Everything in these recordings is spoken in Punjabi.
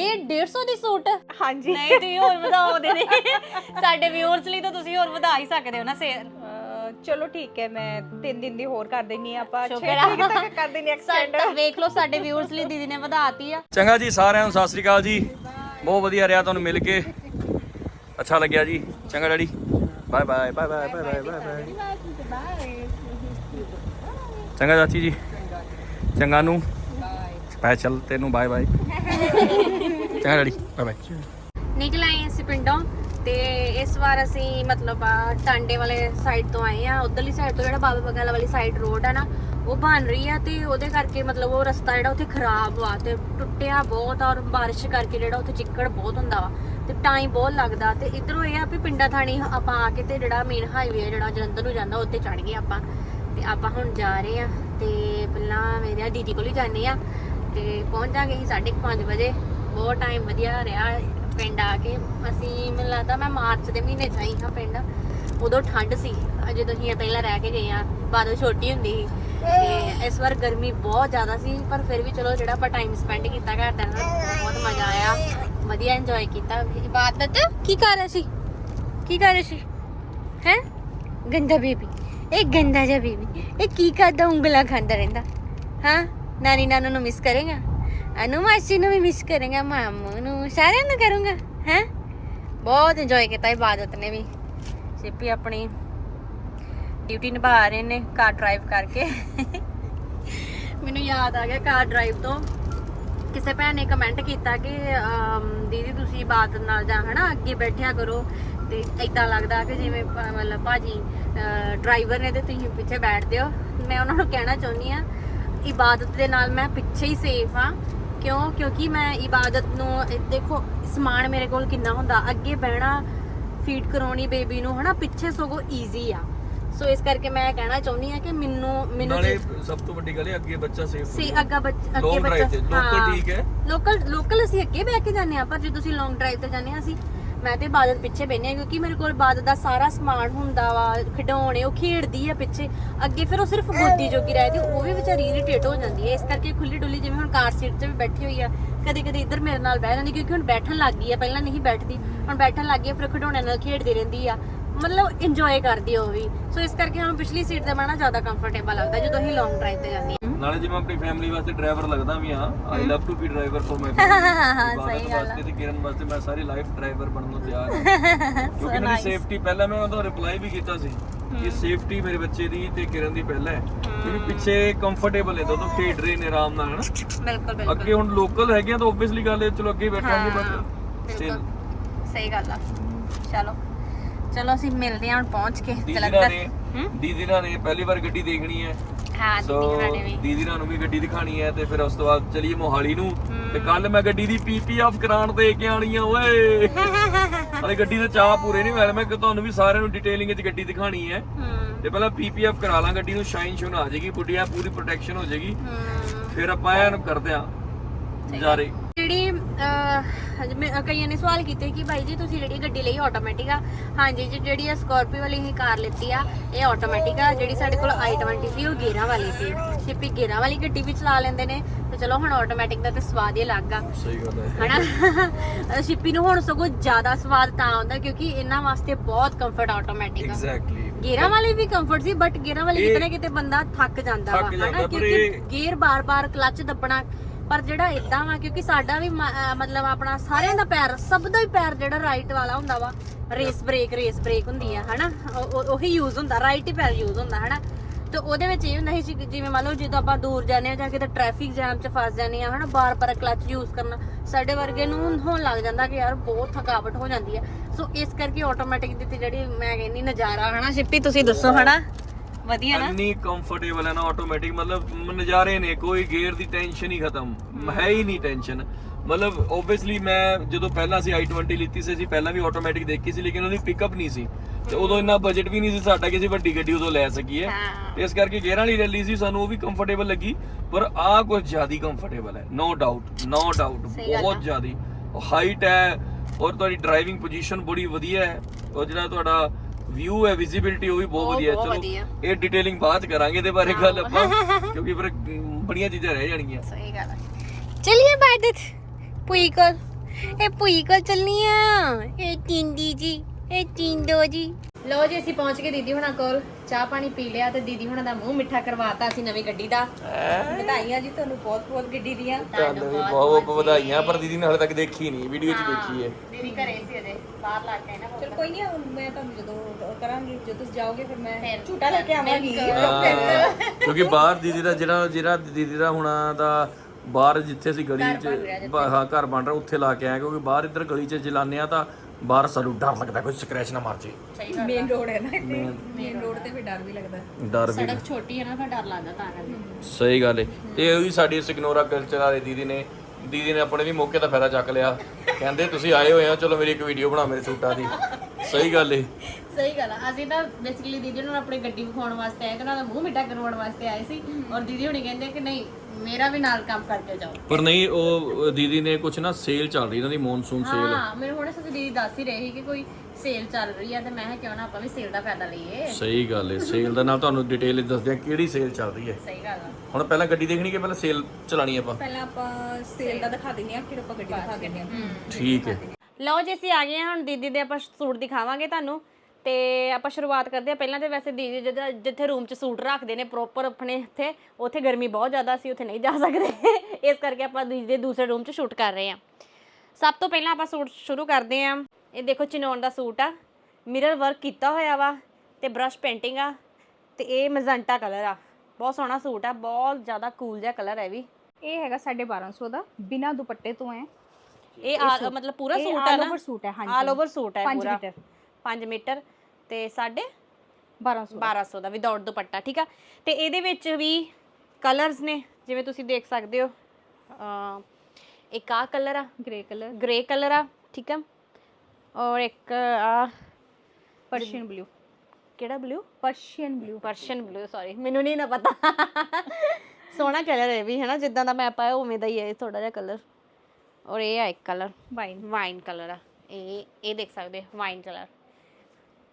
ਡੇਢ 150 ਦੀ ਸੂਟ? ਹਾਂਜੀ। ਨਹੀਂ ਤੁਸੀਂ ਹੋਰ ਵਧਾਓ ਦੇ ਦੇ ਸਾਡੇ ਵਿਊਅਰਸ ਲਈ ਤਾਂ ਤੁਸੀਂ ਹੋਰ ਵਧਾ ਹੀ ਸਕਦੇ ਹੋ ਨਾ ਸੇਲ। ਅਹ ਚਲੋ ਠੀਕ ਹੈ ਮੈਂ 3 ਦਿਨ ਦੀ ਹੋਰ ਕਰ ਦਿੰਨੀ ਆ ਆਪਾਂ 6 ਸ਼ੁਕਰ ਆ। ਤਰੀਕ ਤੱਕ ਕਰ ਦਿੰਨੀ ਐਕਸਟੈਂਡ ਸਾਡਾ ਵੇਖ ਲਓ ਸਾਡੇ ਵਿਊਅਰਸ ਲਈ ਦੀਦੀ ਨੇ ਵਧਾਤੀ ਆ। ਚੰਗਾ ਜੀ ਸਾਰਿਆਂ ਨੂੰ ਸਤਿ ਸ੍ਰੀ ਅਕਾਲ ਜੀ। ਬਹੁਤ ਵਧੀਆ ਰਿਹਾ ਤੁਹਾਨੂੰ ਮਿਲ ਕੇ। ਅੱਛਾ ਲੱਗਿਆ ਜੀ। ਚੰਗਾ daddy. Bye bye bye bye bye bye bye ਚੰਗਾ ਚਾਚੀ ਜੀ। ਚੰਗਾ ਨੂੰ। ਸਪੈਸ਼ਲ ਤੈਨੂੰ ਬਾਏ ਬਾਏ। ਚੰਗਾ ਡੈਡੀ ਬਾਏ ਬਾਏ ਨਿਕਲ ਆਏ ਅਸੀਂ ਪਿੰਡੋਂ ਤੇ ਇਸ ਵਾਰ ਅਸੀਂ ਮਤਲਬ ਆ, ਟਾਂਡੇ ਵਾਲੇ ਸਾਈਡ ਤੋਂ ਆਏ ਆ। ਉਧਰਲੀ ਸਾਈਡ ਤੋਂ ਜਿਹੜਾ ਬਾਬਾ ਬਗਾਲਾ ਵਾਲੀ ਸਾਈਡ ਰੋਡ ਆ ਨਾ ਉਹ ਬਣ ਰਹੀ ਆ ਤੇ ਉਹਦੇ ਕਰਕੇ ਮਤਲਬ ਉਹ ਰਸਤਾ ਜਿਹੜਾ ਉੱਥੇ ਖਰਾਬ ਆ ਤੇ ਟੁੱਟਿਆ ਬਹੁਤ ਔਰ ਬਾਰਿਸ਼ ਕਰਕੇ ਜਿਹੜਾ ਉੱਥੇ ਚਿੱਕੜ ਬਹੁਤ ਹੁੰਦਾ ਵਾ ਤੇ ਟਾਈਮ ਬਹੁਤ ਲੱਗਦਾ। ਤੇ ਇਧਰੋਂ ਇਹ ਆ ਵੀ ਪਿੰਡਾਂ ਥਾਣੀ ਆਪਾਂ ਆ ਕੇ ਤੇ ਜਿਹੜਾ ਮੇਨ ਹਾਈਵੇ ਆ ਜਿਹੜਾ ਜਲੰਧਰ ਨੂੰ ਜਾਂਦਾ ਉੱਤੇ ਚੜ ਗਏ ਆਪਾਂ। ਤੇ ਆਪਾਂ ਹੁਣ ਜਾ ਰਹੇ ਆ ਤੇ ਪਹਿਲਾਂ ਮੇਰੇ ਦੀਦੀ ਕੋਲ ਹੀ ਜਾਂਦੇ ਆ ਤੇ ਪਹੁੰਚ ਜਾਗੇ ਅਸੀਂ 5:30 ਵਜੇ। ਬਹੁਤ ਟਾਈਮ ਵਧੀਆ ਰਿਹਾ ਪਿੰਡ ਆ ਕੇ। ਅਸੀਂ, ਮੈਨੂੰ ਲੱਗਦਾ ਮੈਂ ਮਾਰਚ ਦੇ ਮਹੀਨੇ ਚ ਆਈ ਹਾਂ ਪਿੰਡ। ਉਦੋਂ ਠੰਡ ਸੀ। ਅਜੇ ਜਦੋਂ ਅਸੀਂ ਪਹਿਲਾਂ ਰਹਿ ਕੇ ਗਏ ਆ ਬਾਦੋਂ ਛੋਟੀ ਹੁੰਦੀ ਸੀ। ਤੇ ਇਸ ਵਾਰ ਗਰਮੀ ਬਹੁਤ ਜ਼ਿਆਦਾ ਸੀ। ਪਰ ਫਿਰ ਵੀ ਚਲੋ ਜਿਹੜਾ ਆਪਾਂ ਟਾਈਮ ਸਪੈਂਡ ਕੀਤਾ ਘਰ ਨਾਲ ਬਹੁਤ ਮਜ਼ਾ ਆਇਆ। ਵਧੀਆ ਇੰਜੋਏ ਕੀਤਾ। ਇਬਾਦਤ? ਕੀ ਕਰ ਰਹੇ ਸੀ? ਕੀ ਕਰ ਰਹੇ ਸੀ? ਹੈ? ਗੰਦਾ ਬੇਬੀ। ਇਹ ਗੰਦਾ ਜਿਹਾ ਬੇਬੀ। ਇਹ ਕੀ ਕਰਦਾ? ਉਂਗਲਾ ਖਾਂਦਾ ਰਹਿੰਦਾ। ਹਾਂ? ਨਾਨੀ ਨਾਨੂ ਨੂੰ ਮਿਸ ਕਰੇਗਾ? ਅਨੂ ਮਾਸੀ ਨੂੰ ਵੀ ਮਿਸ ਕਰੇਗਾ ਮਾਮੂ ਨੂੰ। ਸਾਰਿਆਂ ਨੂੰ ਕਰੂੰਗਾ, ਹੈ? ਬਹੁਤ ਇੰਜੋਏ ਕੀਤਾ ਇਬਾਦਤ ਨੇ ਵੀ। ਸਿੱਪੀ ਆਪਣੀ ਡਿਊਟੀ ਨਿਭਾ ਰਹੇ ਨੇ ਕਾਰ ਡਰਾਈਵ ਕਰਕੇ। ਮੈਨੂੰ ਯਾਦ ਆ ਗਿਆ ਕਾਰ ਡਰਾਈਵ ਤੋਂ। ਕਿਸੇ ਭੈਣ ਨੇ ਕਮੈਂਟ ਕੀਤਾ ਕਿ ਦੀਦੀ ਤੁਸੀਂ ਬਾਤ ਨਾਲ ਜਾਂ ਹਨਾ ਅੱਗੇ ਬੈਠਿਆ ਕਰੋ। ਤੇ ਇਦਾਂ ਲੱਗਦਾ ਕਿ ਜਿਵੇਂ ਮਤਲਬ ਭਾਜੀ ਡਰਾਈਵਰ ਨੇ ਤੇ ਤੁਸੀਂ ਪਿੱਛੇ ਬੈਠਦੇ ਹੋ। ਮੈਂ ਉਹਨਾਂ ਨੂੰ ਕਹਿਣਾ ਚਾਹੁੰਦੀ ਆ ਇਬਾਦਤ ਦੇ ਨਾਲ ਮੈਂ ਪਿੱਛੇ ਹੀ ਸੇਫ ਆ ਕਿਉਂ? ਕਿਉਂਕਿ ਮੈਂ ਇਬਾਦਤ ਨੂੰ ਦੇਖੋ ਸਮਾਨ ਮੇਰੇ ਕੋਲ ਕਿੰਨਾ ਹੁੰਦਾ? ਅੱਗੇ ਬਹਿਣਾ ਫੀਡ ਕਰਾਉਣੀ ਬੇਬੀ ਨੂੰ ਹਨਾ? ਪਿੱਛੇ ਸਗੋਂ ਈਜ਼ੀ ਆ। ਸੋ ਇਸ ਕਰਕੇ ਮੈਂ ਕਹਿਣਾ ਚਾਹੁੰਦੀ ਆ ਕਿ ਮੈਨੂੰ ਮੈਨੂੰ ਨਾਲੇ ਸਭ ਤੋਂ ਵੱਡੀ ਗੱਲ ਹੈ ਅੱਗੇ ਬੱਚਾ ਸੇਫ ਸੀ ਅੱਗਾ ਬੱਚ- ਅੱਗੇ ਬੱਚਾ local ਠੀਕ ਹੈ। ਲੋਕਲ ਲੋਕਲ ਅਸੀਂ ਅੱਗੇ ਬਹਿ ਕੇ ਜਾਂਦੇ ਆ ਪਰ ਜੇ ਤੁਸੀਂ ਲੌਂਗ ਡਰਾਈਵ ਤੇ ਜਾਂਦੇ ਆ ਅਸੀਂ ਮੈਂ ਤੇ ਬਾਦਲ ਪਿੱਛੇ ਬੈਠੇ ਆ ਕਿਉਂਕਿ ਮੇਰੇ ਕੋਲ ਬਾਦਲ ਦਾ ਸਾਰਾ ਸਮਾਨ ਹੁੰਦਾ ਵਾ ਖਿਡੌਣੇ ਉਹ ਖੇਡਦੀ ਆ ਪਿੱਛੇ। ਅੱਗੇ ਫਿਰ ਉਹ ਸਿਰਫ ਗੋਦੀ ਜੋਗੀ ਰਹਿਦੀ ਉਹ ਵੀ ਵਿਚਾਰੀ ਇਰੀਟੇਟ ਹੋ ਜਾਂਦੀ ਹੈ। ਇਸ ਕਰਕੇ ਖੁੱਲੀ ਡੁੱਲੀ ਜਿਵੇਂ ਹੁਣ ਕਾਰ ਸੀਟ ਤੇ ਵੀ ਬੈਠੀ ਹੋਈ ਆ ਕਦੇ ਕਦੇ ਇੱਧਰ ਮੇਰੇ ਨਾਲ ਬਹਿ ਜਾਂਦੀ ਕਿਉਂਕਿ ਹੁਣ ਬੈਠਣ ਲੱਗ ਗਈ ਆ ਪਹਿਲਾਂ ਨਹੀਂ ਬੈਠਦੀ। ਹੁਣ ਬੈਠਣ ਲੱਗ ਗਈ ਆ, ਫਿਰ ਖਿਡੌਣਿਆਂ ਨਾਲ ਖੇਡਦੀ ਰਹਿੰਦੀ ਆ। ਮਤਲਬ ਇੰਜੋਏ ਕਰਦੀ ਆ ਉਹ ਵੀ। ਸੋ ਇਸ ਕਰਕੇ ਸਾਨੂੰ ਪਿਛਲੀ ਸੀਟ ਤੇ ਬਹਿਣਾ ਜ਼ਿਆਦਾ ਕੰਫਰਟੇਬਲ ਲੱਗਦਾ ਜਦੋਂ ਅਸੀਂ ਲੌਂਗ ਡਰਾਈਵ ਤੇ ਜਾਂਦੇ ਆ ਨਾਲੇ ਜੇ ਮੈਂ ਆਪਣੀ ਫੈਮਿਲੀ ਵਾਸਤੇ ਡਰਾਈਵਰ ਲੱਗਦਾ ਵੀ ਹਾਂ I love to be driver for my ਸਹੀ ਗੱਲ। ਵਾਸਤੇ ਤੇ ਕਿਰਨ ਵਾਸਤੇ ਮੈਂ ਸਾਰੀ ਲਾਈਫ ਡਰਾਈਵਰ ਬਣਨ ਨੂੰ ਤਿਆਰ ਹਾਂ। ਕਿਉਂਕਿ ਮੇਰੀ ਸੇਫਟੀ ਪਹਿਲਾਂ ਮੈਂ ਉਹਦਾ ਰਿਪਲਾਈ ਵੀ ਕੀਤਾ ਸੀ ਕਿ ਸੇਫਟੀ ਮੇਰੇ ਬੱਚੇ ਦੀ ਤੇ ਕਿਰਨ ਦੀ ਪਹਿਲਾਂ ਹੈ। ਕਿਉਂਕਿ ਪਿੱਛੇ ਕੰਫਰਟੇਬਲ ਹੈ ਦੋਨੋਂ ਖੇਡ ਰਹੇ ਨੇ ਆਰਾਮ ਨਾਲ ਹਨਾ? ਬਿਲਕੁਲ ਬਿਲਕੁਲ। ਅੱਗੇ ਹੁਣ ਲੋਕਲ ਹੈਗੇ ਆ ਤਾਂ ਆਬਵੀਅਸਲੀ ਗੱਲ ਹੈ ਚਲੋ ਅੱਗੇ ਹੀ ਬੈਠਾਂਗੇ ਹਾਂ, ਬਟ। ਸਹੀ ਗੱਲ ਆ। ਚਲੋ। ਚਲੋ ਅਸੀਂ ਮਿਲਦੇ ਹਾਂ ਹੁਣ ਪਹੁੰਚ ਕੇ ਦੀਦੀ ਜਲੰਧਰ ਨੇ ਹੂੰ? ਦੀਦੀ ਨਾਲ ਨੇ ਪਹਿਲੀ ਵਾਰ ਗੱਡੀ ਦੇਖਣੀ ਹੈ। ਹਾਂ ਸੋ ਦੀਦੀ ਹੋਰਾਂ ਨੇ ਵੀ। ਦੀਦੀ ਨਾਲ ਨੂੰ ਵੀ ਗੱਡੀ ਦਿਖਾਣੀ ਹੈ ਤੇ ਫਿਰ ਉਸ ਤੋਂ ਬਾਅਦ ਚਲੀਏ ਮੋਹਾਲੀ ਨੂੰ। ਤੇ ਕੱਲ ਮੈਂ ਗੱਡੀ ਦੀ ਪੀਪੀ ਆਫ ਕਰਾਉਣ ਦੇ ਕੇ ਆਣੀ ਆ ਓਏ। ਅਰੇ ਗੱਡੀ ਦੇ ਚਾਹ ਪੂਰੇ ਨਹੀਂ ਹੋਏ ਮੈਂ ਕਿ ਤੁਹਾਨੂੰ ਵੀ ਸਾਰਿਆਂ ਨੂੰ ਡਿਟੇਲਿੰਗ ਵਿੱਚ ਗੱਡੀ ਦਿਖਾਣੀ ਹੈ। ਹੂੰ। ਤੇ ਪਹਿਲਾਂ ਪੀਪੀਐਫ ਕਰਾ ਲਾਂ ਗੱਡੀ ਨੂੰ ਸ਼ਾਈਨ ਸ਼ੂਨ ਆ ਜਾਏਗੀ ਪੁੱਡੀਆਂ ਪੂਰੀ ਪ੍ਰੋਟੈਕਸ਼ਨ ਹੋ ਜਾਏਗੀ। ਹੂੰ। ਫਿਰ ਆਪਾਂ ਇਹਨੂੰ ਕਰਦੇ ਆ ਨਜ਼ਾਰੇ ਜਿਹੜੀ ਅਹ, ਅੱਜ ਮੈਂ- ਕਈਆਂ ਨੇ ਸਵਾਲ ਕੀਤੇ ਕਿ ਭਾਈ ਜੀ ਤੁਸੀਂ ਜਿਹੜੀ ਗੱਡੀ ਲਈ ਆਟੋਮੈਟਿਕ ਆ। ਹਾਂਜੀ ਜੀ ਜਿਹੜੀ ਆ ਸਕਾਰਪੀਓ ਵਾਲੀ ਹੀ ਕਾਰ ਲਿੱਤੀ ਆ ਇਹ ਆਟੋਮੈਟਿਕ ਆ ਜਿਹੜੀ ਸਾਡੇ ਕੋਲ i20 ਸੀ ਉਹ ਗੇਅਰਾਂ ਵਾਲੀ ਸੀ। ਸ਼ਿਪੀ ਗੇਅਰਾਂ ਵਾਲੀ ਗੱਡੀ ਵੀ ਚਲਾ ਲੈਂਦੇ ਨੇ। ਤੇ ਚਲੋ ਹੁਣ ਆਟੋਮੈਟਿਕ ਦਾ ਤੇ ਸਵਾਦ ਹੀ ਅਲੱਗ ਆ। ਸਹੀ ਗੱਲ ਹੈ। ਹਨਾ? ਸ਼ਿਪੀ ਨੂੰ ਹੁਣ ਸਗੋਂ ਜ਼ਿਆਦਾ ਸਵਾਦ ਤਾਂ ਆਉਂਦਾ ਕਿਉਂਕਿ ਇਹਨਾਂ ਵਾਸਤੇ ਬਹੁਤ ਕੰਫਰਟ ਆਟੋਮੈਟਿਕ ਆ। ਐਗਜ਼ੈਕਟਲੀ ਗੇਅਰਾਂ ਵਾਲੀ ਵੀ ਕੰਫਰਟ ਸੀ ਬਟ ਗੇਅਰਾਂ ਵਾਲੀ ਇਹ- ਕਿਤੇ ਨਾ ਕਿਤੇ ਬੰਦਾ ਥੱਕ ਜਾਂਦਾ ਵਾ ਜਾਂਦਾ, ਹਨਾ? ਪਰ ਕਿਉਂਕਿ ਇਹ- ਗੇਅਰ ਬਾਰ-ਬਾਰ ਕਲੱਚ ਦੱਬਣਾ ਪਰ ਜਿਹੜਾ ਇਦਾਂ ਵਾ, ਕਿਉਂਕਿ ਸਾਡਾ ਵੀ ਮ- ਅਹ ਮਤਲਬ ਆਪਣਾ ਸਾਰਿਆਂ ਦਾ ਪੈਰ ਸਭ ਦਾ ਹੀ ਪੈਰ ਜਿਹੜਾ ਰਾਈਟ ਵਾਲਾ ਹੁੰਦਾ ਵਾ ਰੇਸ ਬ੍ਰੇਕ ਰੇਸ ਬ੍ਰੇਕ ਹੁੰਦੀ ਆ, ਹਨਾ? ਉਹ- ਉਹ- ਉਹੀ ਯੂਜ਼ ਹੁੰਦਾ ਰਾਈਟ ਹੀ ਪੈਰ ਯੂਜ਼ ਹੁੰਦਾ, ਹਨਾ? ਤੇ ਉਹਦੇ ਵਿੱਚ ਇਹ ਹੁੰਦਾ ਸੀ ਕਿ ਜਿਵੇਂ ਮੰਨ ਲਓ, ਜਦੋਂ ਆਪਾਂ ਦੂਰ ਜਾਂਦੇ ਆ ਜਾਂ ਕਿਤੇ ਟ੍ਰੈਫਿਕ ਜਾਮ 'ਚ ਫਸ ਜਾਂਦੇ ਆ ਹਨਾ? ਬਾਰ-ਬਾਰ ਕਲੱਚ ਯੂਜ਼ ਕਰਨਾ, ਸਾਡੇ ਵਰਗੇ ਨੂੰ ਹੋਣ ਲੱਗ ਜਾਂਦਾ ਕਿ ਯਾਰ ਬਹੁਤ ਥਕਾਵਟ ਹੋ ਜਾਂਦੀ ਆ। ਸੋ ਇਸ ਕਰਕੇ ਆਟੋਮੈਟਿਕ ਦੀ ਤੇ ਜਿਹੜੀ ਮੈਂ ਕਹਿੰਦੀ, ਨਜ਼ਾਰਾ, ਹਨਾ? ਸ਼ਿੱਪੀ, ਤੁਸੀਂ ਦੱਸੋ, ਹਨਾ? ਵਧੀਆ ਨਾ? ਇੰਨੀ ਕੰਫਰਟੇਬਲ ਹੈ ਨਾ ਆਟੋਮੈਟਿਕ ਮਤਲਬ ਨਜ਼ਾਰੇ ਨੇ ਕੋਈ ਗੇਅਰ ਦੀ ਟੈਨਸ਼ਨ ਹੀ ਖਤਮ। ਹੈ ਹੀ ਨਹੀਂ ਟੈਨਸ਼ਨ ਮਤਲਬ ਓਬਵੀਅਸਲੀ ਮੈਂ ਜਦੋਂ ਪਹਿਲਾਂ ਅਸੀਂ i20 ਲਿੱਤੀ ਸੀ ਅਸੀਂ ਪਹਿਲਾਂ ਵੀ ਆਟੋਮੈਟਿਕ ਦੇਖੀ ਸੀ ਲੇਕਿਨ ਉਹਦੀ ਪਿਕਅਪ ਨਹੀਂ ਸੀ। ਤੇ ਉਦੋਂ ਇੰਨਾ ਬਜਟ ਵੀ ਨਹੀਂ ਸੀ ਸਾਡਾ ਕਿ ਅਸੀਂ ਵੱਡੀ ਗੱਡੀ ਉਦੋਂ ਲੈ ਸਕੀਏ। ਤੇ ਇਸ ਕਰਕੇ ਗੇਅਰਾਂ ਵਾਲੀ ਲੈ ਲਈ ਸੀ ਸਾਨੂੰ ਉਹ ਵੀ ਕੰਫਰਟੇਬਲ ਲੱਗੀ ਪਰ ਆਹ ਕੁਝ ਜ਼ਿਆਦਾ ਕੰਫਰਟੇਬਲ ਹੈ ਨੋ ਡਾਊਟ ਨੋ ਡਾਊਟ ਬਹੁਤ ਆ। ਜ਼ਿਆਦਾ। ਹਾਈਟ ਹੈ ਔਰ ਤੁਹਾਡੀ ਡਰਾਈਵਿੰਗ ਪੋਜੀਸ਼ਨ ਬੜੀ ਵਧੀਆ ਹੈ ਔਰ ਜਿਹੜਾ ਤੁਹਾਡਾ ਵਿਊ ਹੈ ਵਿਜ਼ਿਬਿਲਟੀ ਉਹ ਵੀ ਬਹੁਤ ਉਹ ਵਧੀਆ ਹੈ। ਬਹੁਤ ਚਲੋ। ਇਹ ਡਿਟੇਲਿੰਗ ਬਾਅਦ 'ਚ ਕਰਾਂਗੇ ਇਹਦੇ ਬਾਰੇ ਗੱਲ ਆਪਾਂ ਕਿਉਂਕਿ ਫਿਰ ਬੜੀਆਂ ਚੀਜ਼ਾਂ ਰਹਿ ਜਾਣਗੀਆਂ। ਸਹੀ ਗੱਲ ਹੈ। ਚਲਿਏ ਬਾਇਦਤ ਪੁਈ ਕੋਲ। ਇਹ ਭੂਈ ਕੋਲ ਚੱਲਨੀ ਆ। ਇਹ ਟਿੰਦੀ ਜੀ ਇਹ ਟਿੰਦੋ ਜੀ। ਲੋ ਜੀ ਅਸੀਂ ਪਹੁੰਚ ਗਏ ਦੀਦੀ ਹੁਣਾਂ ਕੋਲ। ਚਾਹ ਪਾਣੀ ਪੀ ਲਿਆ ਤੇ ਦੀਦੀ ਹੁਣਾਂ ਦਾ ਮੂੰਹ ਮਿੱਠਾ ਕਰਵਾਤਾ ਅਸੀਂ ਨਵੀਂ ਗੱਡੀ ਦਾ। ਵਧਾਈਆਂ ਜੀ ਤੁਹਾਨੂੰ ਬਹੁਤ ਬਹੁਤ ਗੱਡੀ ਦੀਆਂ। ਤੁਹਾਨੂੰ ਵੀ ਬਹੁਤ ਬਹੁਤ ਵਧਾਈਆਂ ਪਰ ਦੀਦੀ ਨੇ ਹਾਲੇ ਤੱਕ ਦੇਖੀ ਨਹੀਂ ਵੀਡੀਓ 'ਚ ਦੇਖੀ ਹੈ ਦੀਦੀ ਘਰੇ ਸੀ ਅਜੇ ਬਾਹਰ ਲਾ ਕੇ ਨਾ ਚਲ ਕੋਈ ਨਹੀਂ ਮੈਂ ਤੁਹਾਨੂੰ ਜਦੋਂ ਕਰਾਂਗੀ ਜਦੋਂ ਤੁਸੀਂ ਜਾਓਗੇ ਫਿਰ ਮੈਂ ਝੂਟਾ ਲੈ ਕੇ ਆਵਾਂਗੀ। ਕਿਉਂਕਿ ਬਾਹਰ ਦੀਦੀ ਦਾ ਜਿਹੜਾ ਜਿਹੜਾ ਦੀਦੀ ਦਾ ਹੁਣਾ ਦਾ ਬਾਹਰ ਜਿੱਥੇ ਅਸੀਂ ਗਲੀ 'ਚ ਹਾਂ ਘਰ ਬਣ ਰਿਹਾ ਉੱਥੇ ਲਾ ਕੇ ਆਏ ਕਿਉਂਕਿ ਬਾਹਰ ਇੱਧਰ ਗਲੀ 'ਚ ਜਲਾਨੇ ਆ ਤਾਂ ਬਾਹਰ ਸਾਨੂੰ ਡਰ ਲੱਗਦਾ ਕੋਈ ਸਕ੍ਰੈਚ ਨਾ ਮਾਰ ਜੇ। ਮੇਨ ਰੋਡ ਹੈ ਨਾ ਇੱਥੇ। ਮੇਨ ਰੋਡ ਤੇ ਫਿਰ ਡਰ ਵੀ ਲੱਗਦਾ। ਡਰ ਵੀ ਸੜਕ ਛੋਟੀ ਹੈ ਨਾ ਫਿਰ ਡਰ ਲੱਗਦਾ ਤਾਂ ਕਰਕੇ। ਸਹੀ ਗੱਲ ਏ। ਤੇ ਵੀ ਸਾਡੀ ਸਿਗਨੋਰਾ ਕਲਚਰ ਵਾਲੇ ਦੀਦੀ ਨੇ ਦੀਦੀ ਨੇ ਆਪਣੇ ਵੀ ਮੌਕੇ ਦਾ ਫਾਇਦਾ ਚੱਕ ਲਿਆ। ਕਹਿੰਦੇ ਤੁਸੀਂ ਆਏ ਹੋਏ ਆ ਚਲੋ ਮੇਰੀ ਇੱਕ ਵੀਡੀਓ ਬਣਾ ਮੇਰੇ ਸੂਟਾਂ ਦੀ। ਸਹੀ ਗੱਲ ਏ। ਸਹੀ ਗੱਲ ਆ। ਅਸੀਂ ਤਾਂ ਬੇਸਿਕਲੀ ਦੀਦੀ ਨੂੰ ਆਪਣੀ ਗੱਡੀ ਵਿਖਾਉਣ ਵਾਸਤੇ ਆਏ ਤੇ ਉਹਨਾਂ ਦਾ ਮੂੰਹ ਮਿੱਠਾ ਕਰਵਾਉਣ ਵਾਸਤੇ ਆਏ ਸੀ। ਔਰ ਦੀਦੀ ਹੁਣੀ ਕਹਿੰਦੇ ਕਿ ਨਹੀਂ ਮੇਰਾ ਵੀ ਨਾਲ ਕੰਮ ਕਰਕੇ ਜਾਓ। ਪਰ ਨਹੀਂ ਉਹ ਦੀਦੀ ਨੇ ਕੁਛ ਨਾ ਸੇਲ ਚੱਲ ਰਹੀ ਇਹਨਾਂ ਦੀ ਮੌਨਸੂਨ ਸੇਲ ਹਾਂ ਮੈਨੂੰ ਹੁਣੇ ਸੱਚ ਦੀਦੀ ਦੱਸ ਹੀ ਰਹੀ ਕਿ ਕੋਈ ਸੇਲ ਚੱਲ ਰਹੀ ਆ ਤੇ ਮੈਂ ਕਿਹਾ ਕਿਉਂ ਨਾ ਆਪਾਂ ਵੀ ਸੇਲ ਦਾ ਫਾਇਦਾ ਲਈਏ। ਸਹੀ ਗੱਲ ਏ ਸੇਲ ਦਾ ਨਾਲ ਤੁਹਾਨੂੰ ਡਿਟੇਲ ਦੱਸਦੇ ਆ ਕਿਹੜੀ ਸੇਲ ਚੱਲ ਰਹੀ ਹੈ ਸਹੀ ਗੱਲ ਆ। ਹੁਣ ਪਹਿਲਾਂ ਗੱਡੀ ਦੇਖਣੀ ਕਿ ਪਹਿਲਾਂ ਸੇਲ ਚਲਾਣੀ ਆਪਾਂ? ਪਹਿਲਾਂ ਆਪਾਂ ਸੇਲ ਦਾ ਦਿਖਾ ਦਿੰਦੇ ਆ ਫਿਰ ਆਪਾਂ ਗੱਡੀ ਦਿਖਾ ਦਿੰਦੇ ਆ ਠੀਕ ਹੈ ਲਓ ਜੀ ਅਸੀਂ ਆ ਗਏ ਹਾਂ ਹੁਣ ਦੀਦੀ ਦੇ ਆਪਾਂ ਸੂਟ ਦਿਖਾਵਾਂਗੇ ਤੁਹਾਨੂੰ। ਤੇ ਆਪਾਂ ਸ਼ੁਰੂਆਤ ਕਰਦੇ ਹਾਂ। ਪਹਿਲਾਂ ਤੇ ਵੈਸੇ ਦੀਦੀ ਜਿੱਦਾਂ ਜਿੱਥੇ ਰੂਮ 'ਚ ਸੂਟ ਰੱਖਦੇ ਨੇ ਪ੍ਰੋਪਰ ਆਪਣੇ ਇੱਥੇ ਉੱਥੇ ਗਰਮੀ ਬਹੁਤ ਜ਼ਿਆਦਾ ਸੀ ਉੱਥੇ ਨਹੀਂ ਜਾ ਸਕਦੇ। ਇਸ ਕਰਕੇ ਆਪਾਂ ਦੀਦੀ ਦੇ ਦੂਸਰੇ ਰੂਮ 'ਚ ਸ਼ੂਟ ਕਰ ਰਹੇ ਹਾਂ। ਸਭ ਤੋਂ ਪਹਿਲਾਂ ਆਪਾਂ ਸੂਟ ਸ਼ੁਰੂ ਕਰਦੇ ਹਾਂ। ਇਹ ਦੇਖੋ ਚਿਨੌਨ ਦਾ ਸੂਟ ਆ। ਮਿਰਰ ਵਰਕ ਕੀਤਾ ਹੋਇਆ ਵਾ ਤੇ ਬ੍ਰਸ਼ ਪੇਂਟਿੰਗ ਆ ਤੇ ਇਹ ਮਜ਼ੰਟਾ ਕਲਰ ਆ। ਬਹੁਤ ਸੋਹਣਾ ਸੂਟ ਆ ਬਹੁਤ ਜ਼ਿਆਦਾ ਕੂਲ ਜਿਹਾ ਕਲਰ ਹੈ ਵੀ। ਇਹ ਹੈਗਾ 1250 ਦਾ ਬਿਨਾ ਦੁਪੱਟੇ ਤੋਂ ਹੈ। ਇਹ ਆ- ਮਤਲਬ ਪੂਰਾ ਸੂਟ ਆ ਨਾ? over ਸੂਟ ਹੈ, ਹਾਂਜੀ। ਆਲ ਓਵਰ ਸੂਟ ਹੈ ਪੂਰਾ। ਮੀਟਰ। 5 ਮੀਟਰ ਤੇ ਸਾਢੇ 1200 1200 ਦਾ। ਵਿਦਆਊਟ ਦੁਪੱਟਾ ਠੀਕ ਆ? ਤੇ ਇਹਦੇ ਵਿੱਚ ਵੀ ਕਲਰਸ ਨੇ ਜਿਵੇਂ ਤੁਸੀਂ ਦੇਖ ਸਕਦੇ ਹੋ ਇੱਕ ਆ ਕਲਰ ਆ ਗ੍ਰੇ ਕਲਰ ਗ੍ਰੇ ਕਲਰ ਆ ਠੀਕ ਆ? ਔਰ ਇੱਕ ਆ ਪਰਸ਼ੀਅਨ ਬਲੂ ਕਿਹੜਾ blue Persian blue Persian blue sorry ਮੈਨੂੰ ਨਹੀਂ ਨਾ ਪਤਾ। ਸੋਹਣਾ ਕਲਰ ਹੈ ਵੀ ਹੈ ਨਾ ਜਿੱਦਾਂ ਦਾ ਮੈਂ ਪਾਇਆ ਉਵੇਂ ਦਾ ਹੀ ਹੈ ਥੋੜਾ ਜਿਹਾ ਕਲਰ ਔਰ ਇਹ ਆ ਇੱਕ ਕਲਰ ਵਾਈਨ ਵਾਈਨ ਕਲਰ ਆ। ਇਹ ਇਹ ਦੇਖ ਸਕਦੇ ਵਾਈਨ ਕਲਰ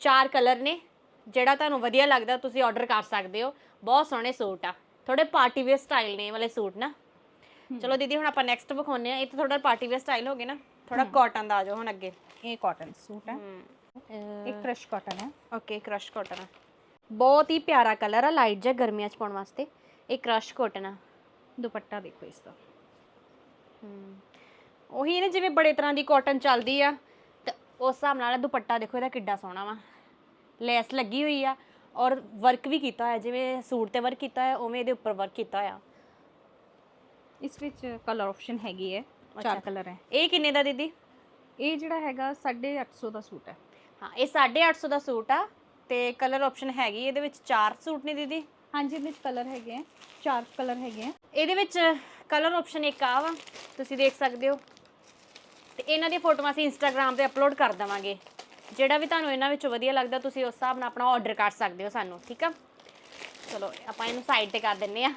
ਚਾਰ ਕਲਰ ਨੇ ਜਿਹੜਾ ਤੁਹਾਨੂੰ ਵਧੀਆ ਲੱਗਦਾ ਤੁਸੀਂ ਆਰਡਰ ਕਰ ਸਕਦੇ ਹੋ। ਬਹੁਤ ਸੋਹਣੇ ਸੂਟ ਆ। ਥੋੜੇ ਪਾਰਟੀ ਵੇਅਰ ਸਟਾਈਲ ਨੇ ਵਾਲੇ ਸੂਟ ਨਾ। ਚਲੋ ਦੀਦੀ ਹੁਣ ਆਪਾਂ ਨੈਕਸਟ ਵਿਖਾਉਂਦੇ ਆ ਇਹ ਤਾਂ ਥੋੜਾ ਪਾਰਟੀ ਵੇਅਰ ਸਟਾਈਲ ਹੋ ਗਿਆ ਨਾ। ਥੋੜਾ ਕਾਟਨ ਦਾ ਆ ਜਾਓ ਹੁਣ ਅੱਗੇ। ਇਹ ਕਾਟਨ ਸੂਟ ਹੈ। ਇਹ ਕ੍ਰਸ਼ ਕਾਟਨ ਹੈ ਓਕੇ ਕ੍ਰਸ਼ ਕਾਟਨ ਆ। ਬਹੁਤ ਹੀ ਪਿਆਰਾ ਕਲਰ ਆ ਲਾਈਟ ਜਿਹਾ ਗਰਮੀਆਂ 'ਚ ਪਾਉਣ ਵਾਸਤੇ। ਇਹ ਕ੍ਰਸ਼ ਕਾਟਨ ਆ। ਦੁਪੱਟਾ ਦੇਖੋ ਇਸ ਦਾ। ਉਹੀ ਨਾ ਜਿਵੇਂ ਬੜੇ ਤਰ੍ਹਾਂ ਦੀ ਕਾਟਨ ਚੱਲਦੀ ਆ। ਉਸ ਹਿਸਾਬ ਨਾਲ ਇਹ ਦੁਪੱਟਾ ਦੇਖੋ ਇਹਦਾ ਕਿੱਡਾ ਸੋਹਣਾ ਵਾ। ਲੈਸ ਲੱਗੀ ਹੋਈ ਆ ਔਰ ਵਰਕ ਵੀ ਕੀਤਾ ਹੋਇਆ ਜਿਵੇਂ ਸੂਟ ਤੇ ਵਰਕ ਕੀਤਾ ਹੋਇਆ ਉਵੇਂ ਇਹਦੇ ਉੱਪਰ ਵਰਕ ਕੀਤਾ ਹੋਇਆ। ਇਸ ਵਿੱਚ ਕਲਰ ਆਪਸ਼ਨ ਹੈਗੀ ਹੈ ਚਾਰ ਕਲਰ ਹੈ। ਇਹ ਕਿੰਨੇ ਦਾ ਦੀਦੀ? ਇਹ ਜਿਹੜਾ ਹੈਗਾ 850 ਦਾ ਸੂਟ ਹੈ। ਹਾਂ ਇਹ 850 ਦਾ ਸੂਟ ਆ ਤੇ ਕਲਰ ਆਪਸ਼ਨ ਹੈਗੀ ਇਹਦੇ ਵਿੱਚ ਚਾਰ ਸੂਟ ਨੇ ਦੀਦੀ। ਹਾਂਜੀ ਇਹਦੇ ਵਿੱਚ ਕਲਰ ਹੈਗੇ ਹੈ ਚਾਰ ਕਲਰ ਹੈਗੇ ਹੈ ਇਹਦੇ ਵਿੱਚ ਕਲਰ ਆਪਸ਼ਨ ਇੱਕ ਆ ਵਾ ਤੁਸੀਂ ਦੇਖ ਸਕਦੇ ਹੋ। ਤੇ ਇਹਨਾਂ ਦੀਆਂ ਫੋਟੋਆਂ ਅਸੀਂ ਇੰਸਟਾਗ੍ਰam ਤੇ ਅਪਲੋਡ ਕਰ ਦੇਵਾਂਗੇ। ਜਿਹੜਾ ਵੀ ਤੁਹਾਨੂੰ ਇਹਨਾਂ ਵਿੱਚੋਂ ਵਧੀਆ ਲੱਗਦਾ, ਤੁਸੀਂ ਉਸ ਹਿਸਾਬ ਨਾਲ ਆਪਣਾ ਆਰਡਰ ਕਰ ਸਕਦੇ ਹੋ ਸਾਨੂੰ, ਠੀਕ ਆ? ਚਲੋ, ਆਪਾਂ ਇਹਨੂੰ ਸਾਈਡ ਤੇ ਕਰ ਦਿੰਨੇ ਆ।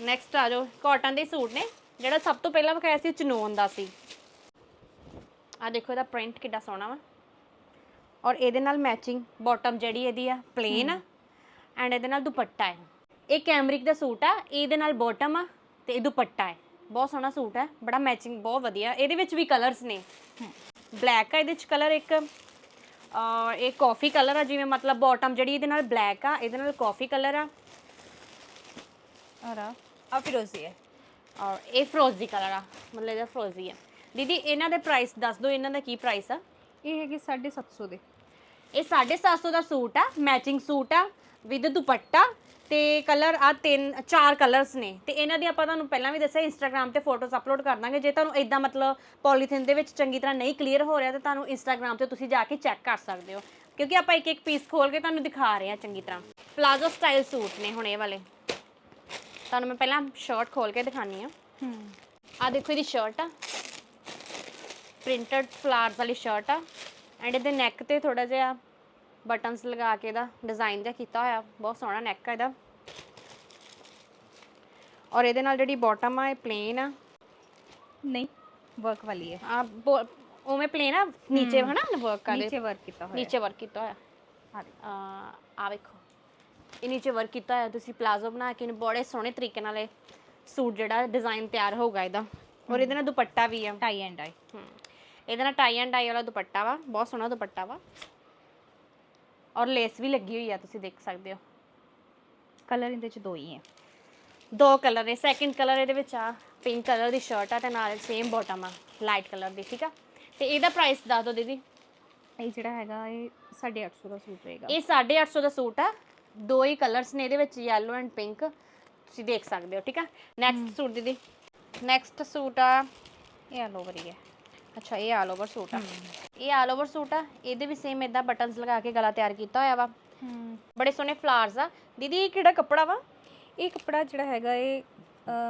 ਨੈਕਸਟ ਆ ਜਾਓ ਕਾਟਨ ਦੇ ਸੂਟ ਨੇ, ਜਿਹੜਾ ਸਭ ਤੋਂ ਪਹਿਲਾਂ ਵਿਖਾਇਆ ਸੀ ਉਹ ਚਨੋਨ ਦਾ ਸੀ। ਆ ਦੇਖੋ, ਇਹਦਾ ਪ੍ਰਿੰਟ ਕਿੱਡਾ ਸੋਹਣਾ ਵਾ। ਔਰ ਇਹਦੇ ਨਾਲ ਮੈਚਿੰਗ ਬਾਟਮ ਜਿਹੜੀ ਇਹਦੀ ਆ ਪਲੇਨ ਆ। ਐਂਡ ਇਹਦੇ ਨਾਲ ਦੁਪੱਟਾ ਹੈ। ਇਹ ਕੈਮਰਿਕ ਦਾ ਸੂਟ ਆ, ਇਹਦੇ ਨਾਲ ਬਾਟਮ ਆ, ਤੇ ਇਹ ਦੁਪੱਟਾ ਹੈ। ਬਹੁਤ ਸੋਹਣਾ ਸੂਟ ਹੈ ਬੜਾ ਮੈਚਿੰਗ ਬਹੁਤ ਵਧੀਆ। ਇਹਦੇ ਵਿੱਚ ਵੀ ਕਲਰਸ ਨੇ। ਬਲੈਕ ਆ ਇਹਦੇ ਵਿੱਚ ਕਲਰ ਇੱਕ ਔਰ ਇਹ ਕਾਫੀ ਕਲਰ ਆ ਜਿਵੇਂ ਮਤਲਬ ਬਾਟਮ ਜਿਹੜੀ ਇਹਦੇ ਨਾਲ ਬਲੈਕ ਆ ਇਹਦੇ ਨਾਲ ਕਾਫੀ ਕਲਰ ਆ। ਔਰ ਆ ਫਿਰੋਜ਼ੀ ਹੈ ਔਰ ਇਹ ਫਰੋਜ਼ੀ ਕਲਰ ਆ ਮਤਲਬ ਇਹਦਾ ਫਰੋਜ਼ੀ ਆ। ਦੀਦੀ ਇਹਨਾਂ ਦੇ ਪ੍ਰਾਈਸ ਦੱਸ ਦਿਓ ਇਹਨਾਂ ਦਾ ਕੀ ਪ੍ਰਾਈਸ ਆ? ਇਹ ਹੈਗੇ 750 ਦੇ। ਇਹ 750 ਦਾ ਸੂਟ ਆ ਮੈਚਿੰਗ ਸੂਟ ਆ ਵਿਦ ਦੁਪੱਟਾ ਤੇ ਕਲਰ ਆ ਤਿੰਨ ਚਾਰ ਕਲਰਸ ਨੇ। ਤੇ ਇਹਨਾਂ ਦੀ ਆਪਾਂ ਤੁਹਾਨੂੰ ਪਹਿਲਾਂ ਵੀ ਦੱਸਿਆ ਇੰਸਟਾਗ੍ਰam ਤੇ ਫੋਟੋਜ਼ ਅਪਲੋਡ ਕਰ ਦਾਂਗੇ। ਜੇ ਤੁਹਾਨੂੰ ਇਦਾਂ ਮਤਲਬ ਪੋਲੀਥਿਨ ਦੇ ਵਿੱਚ ਚੰਗੀ ਤਰ੍ਹਾਂ ਨਹੀਂ ਕਲੀਅਰ ਹੋ ਰਿਹਾ ਤੇ ਤੁਹਾਨੂੰ ਇੰਸਟਾਗ੍ਰam ਤੇ ਤੁਸੀਂ ਜਾ ਕੇ ਚੈੱਕ ਕਰ ਸਕਦੇ ਹੋ। ਕਿਉਂਕਿ ਆਪਾਂ ਇੱਕ ਇੱਕ ਪੀਸ ਖੋਲ ਕੇ ਤੁਹਾਨੂੰ ਦਿਖਾ ਰਹੇ ਹਾਂ ਚੰਗੀ ਤਰ੍ਹਾਂ। ਪਲਾਜ਼ੋ ਸਟਾਈਲ ਸੂਟ ਨੇ ਹੁਣ ਇਹ ਵਾਲੇ। ਤੁਹਾਨੂੰ ਮੈਂ ਪਹਿਲਾਂ ਸ਼ਰਟ ਖੋਲ ਕੇ ਦਿਖਾਨੀ ਆ ਹੂੰ। ਆ ਦੇਖੋ ਇਹਦੀ ਸ਼ਰਟ ਆ। ਪ੍ਰਿੰਟਡ ਫਲਾਵਰਸ ਵਾਲੀ ਸ਼ਰਟ ਆ। ਐਂਡ ਇਹਦੇ ਨੈਕ ਤੇ ਥੋੜਾ ਜਿਹਾ ਬਟਨਸ ਲਗਾ ਕੇ ਇਹਦਾ ਡਿਜ਼ਾਈਨ ਜਿਹਾ ਕੀਤਾ ਹੋਇਆ। ਬਹੁਤ ਸੋਹਣਾ ਨੈਕ ਆ ਇਹਦਾ। ਔਰ ਇਹਦੇ ਨਾਲ ਜਿਹੜੀ ਬਾਟਮ ਆ ਇਹ ਪਲੇਨ ਆ। ਨਹੀਂ ਵਰਕ ਵਾਲੀ ਹੈ। ਆ ਉਵੇਂ ਪਲੇਨ ਆ ਨੀਚੇ ਹਨਾ ਵਰਕ ਇਹਦੇ ਨੀਚੇ ਵਰਕ ਕੀਤਾ ਹੋਇਆ। ਨੀਚੇ ਵਰਕ ਕੀਤਾ ਹੋਇਆ। ਆ। ਆ ਵੇਖੋ। ਇਹ ਨੀਚੇ ਵਰਕ ਕੀਤਾ ਹੋਇਆ ਤੁਸੀਂ ਪਲਾਜ਼ੋ ਬਣਾ ਕੇ ਇਹਨੂੰ ਬੜੇ ਸੋਹਣੇ ਤਰੀਕੇ ਨਾਲ ਇਹ ਸੂਟ ਜਿਹੜਾ ਡਿਜ਼ਾਈਨ ਤਿਆਰ ਹੋਊਗਾ ਇਹਦਾ। ਔਰ ਇਹਦੇ ਨਾਲ ਦੁਪੱਟਾ ਵੀ ਆ। ਟਾਈ ਐਂਡ ਡਾਈ ਹਮ, ਇਹਦੇ ਨਾਲ ਟਾਈ ਐਂਡ ਡਾਈ ਵਾਲਾ ਦੁਪੱਟਾ ਵਾ ਬਹੁਤ ਸੋਹਣਾ ਦੁਪੱਟਾ ਵਾ। ਔਰ ਲੇਸ ਵੀ ਲੱਗੀ ਹੋਈ ਆ ਤੁਸੀਂ ਦੇਖ ਸਕਦੇ ਹੋ। ਕਲਰ ਇਹਦੇ ਚ ਦੋ ਹੀ ਹੈ। ਦੋ ਕਲਰ ਨੇ ਸੈਕਿੰਡ ਕਲਰ ਇਹਦੇ ਵਿੱਚ ਆ ਪਿੰਕ ਕਲਰ ਦੀ ਸ਼ਰਟ ਆ ਤੇ ਨਾਲ ਸੇਮ ਬਾਟਮ ਆ ਲਾਈਟ ਕਲਰ ਦੀ ਠੀਕ ਆ? ਤੇ ਇਹਦਾ ਪ੍ਰਾਈਸ ਦੱਸ ਦਿਓ ਦੀਦੀ। ਇਹ ਜਿਹੜਾ ਹੈਗਾ ਇਹ 850 ਦਾ ਸੂਟ ਰਹੇਗਾ। ਇਹ 850 ਦਾ ਸੂਟ ਆ ਦੋ ਹੀ ਕਲਰਸ ਨੇ ਇਹਦੇ ਵਿੱਚ ਯੈਲੋ ਐਂਡ ਪਿੰਕ ਤੁਸੀਂ ਦੇਖ ਸਕਦੇ ਹੋ ਠੀਕ ਆ? ਨੈਕਸਟ ਸੂਟ ਦੀਦੀ ਨੈਕਸਟ ਸੂਟ ਆ ਇਹ ਆਲ ਓਵਰ ਹੀ ਹੈ। ਅੱਛਾ ਇਹ ਆਲ ਓਵਰ ਸੂਟ ਆ। ਇਹ ਆਲ ਓਵਰ ਸੂਟ ਆ ਇਹਦੇ ਵੀ ਸੇਮ ਇਦਾਂ ਬਟਨਸ ਲਗਾ ਕੇ ਗਲਾ ਤਿਆਰ ਕੀਤਾ ਹੋਇਆ ਵਾ। ਬੜੇ ਸੋਹਣੇ ਫਲਾਵਰਸ ਆ। ਦੀਦੀ ਇਹ ਕਿਹੜਾ ਕੱਪੜਾ ਵਾ? ਇਹ ਕੱਪੜਾ ਜਿਹੜਾ ਹੈਗਾ ਇਹ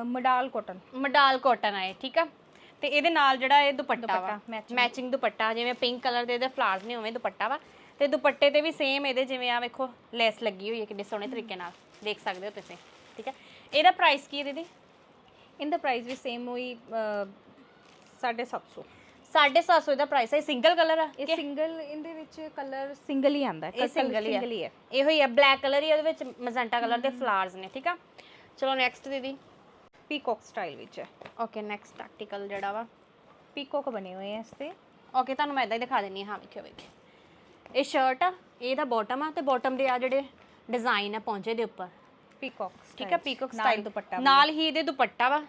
ਮਡਾਲ ਕਾਟਨ ਮਡਾਲ ਕਾਟਨ ਆ ਇਹ ਠੀਕ ਆ? ਤੇ ਇਹਦੇ ਨਾਲ ਜਿਹੜਾ ਇਹ ਦੁਪੱਟਾ ਵਾ। ਮੈਚਿੰਗ ਦੁਪੱਟਾ ਜਿਵੇਂ ਪਿੰਕ ਕਲਰ ਦੇ ਇਹਦੇ ਫਲਾਵਰਸ ਨੇ ਉਵੇਂ ਦੁਪੱਟਾ ਵਾ। ਤੇ ਦੁਪੱਟੇ ਤੇ ਵੀ ਸੇਮ ਇਹਦੇ ਜਿਵੇਂ ਆ ਵੇਖੋ ਲੈਸ ਲੱਗੀ ਹੋਈ ਹੈ ਕਿੰਨੇ ਸੋਹਣੇ ਤਰੀਕੇ ਨਾਲ। ਦੇਖ ਸਕਦੇ ਹੋ ਤੁਸੀਂ ਠੀਕ ਹੈ ਇਹਦਾ ਪ੍ਰਾਈਸ ਕੀ ਹੈ ਦੀਦੀ? ਇਹਦਾ ਪ੍ਰਾਈਸ ਵੀ ਸੇਮ ਹੋਈ 750 750 ਇਹਦਾ ਪ੍ਰਾਈਸ ਹੈ ਸਿੰਗਲ ਕਲਰ ਆ ਇਹ ਸਿੰਗਲ ਇਹਦੇ ਵਿੱਚ ਕਲਰ ਸਿੰਗਲ ਹੀ ਆਂਦਾ ਇਹ ਸਿੰਗਲ ਹੀ ਸਿੰਗਲ ਹੀ ਇਹੋ ਹੀ ਹੈ ਬਲੈਕ ਕਲਰ ਹੀ ਉਹਦੇ ਵਿੱਚ ਮਜੈਂਟਾ ਕਲਰ ਦੇ ਫਲਾਵਰਸ ਨੇ ਠੀਕ ਆ? ਚਲੋ ਨੈਕਸਟ ਦੀਦੀ। ਪੀਕੌਕ ਸਟਾਈਲ ਵਿੱਚ ਹੈ। ਓਕੇ ਨੈਕਸਟ ਆਰਟੀਕਲ ਜਿਹੜਾ ਵਾ। ਪੀਕੌਕ ਬਣੇ ਹੋਏ ਆ ਇਸ ਤੇ। ਓਕੇ ਤੁਹਾਨੂੰ ਮੈਂ ਇਦਾਂ ਹੀ ਦਿਖਾ ਦਿੰਨੀ ਹਾਂ। ਵੇਖਿਓ ਵੇਖਿਓ। ਇਹ ਸ਼ਰਟ ਆ ਇਹਦਾ ਬਾਟਮ ਆ ਤੇ ਬਾਟਮ ਦੇ ਆ ਜਿਹੜੇ ਡਿਜ਼ਾਈਨ ਆ ਪਹੁੰਚੇ ਦੇ ਉੱਪਰ। ਪੀਕੌਕ ਠੀਕ ਆ ਪੀਕੋਕ ਸਟਾਈਲ ਦੁਪੱਟਾ ਨਾਲ ਹੀ ਇਹਦੇ ਦੁਪੱਟਾ ਵਾ।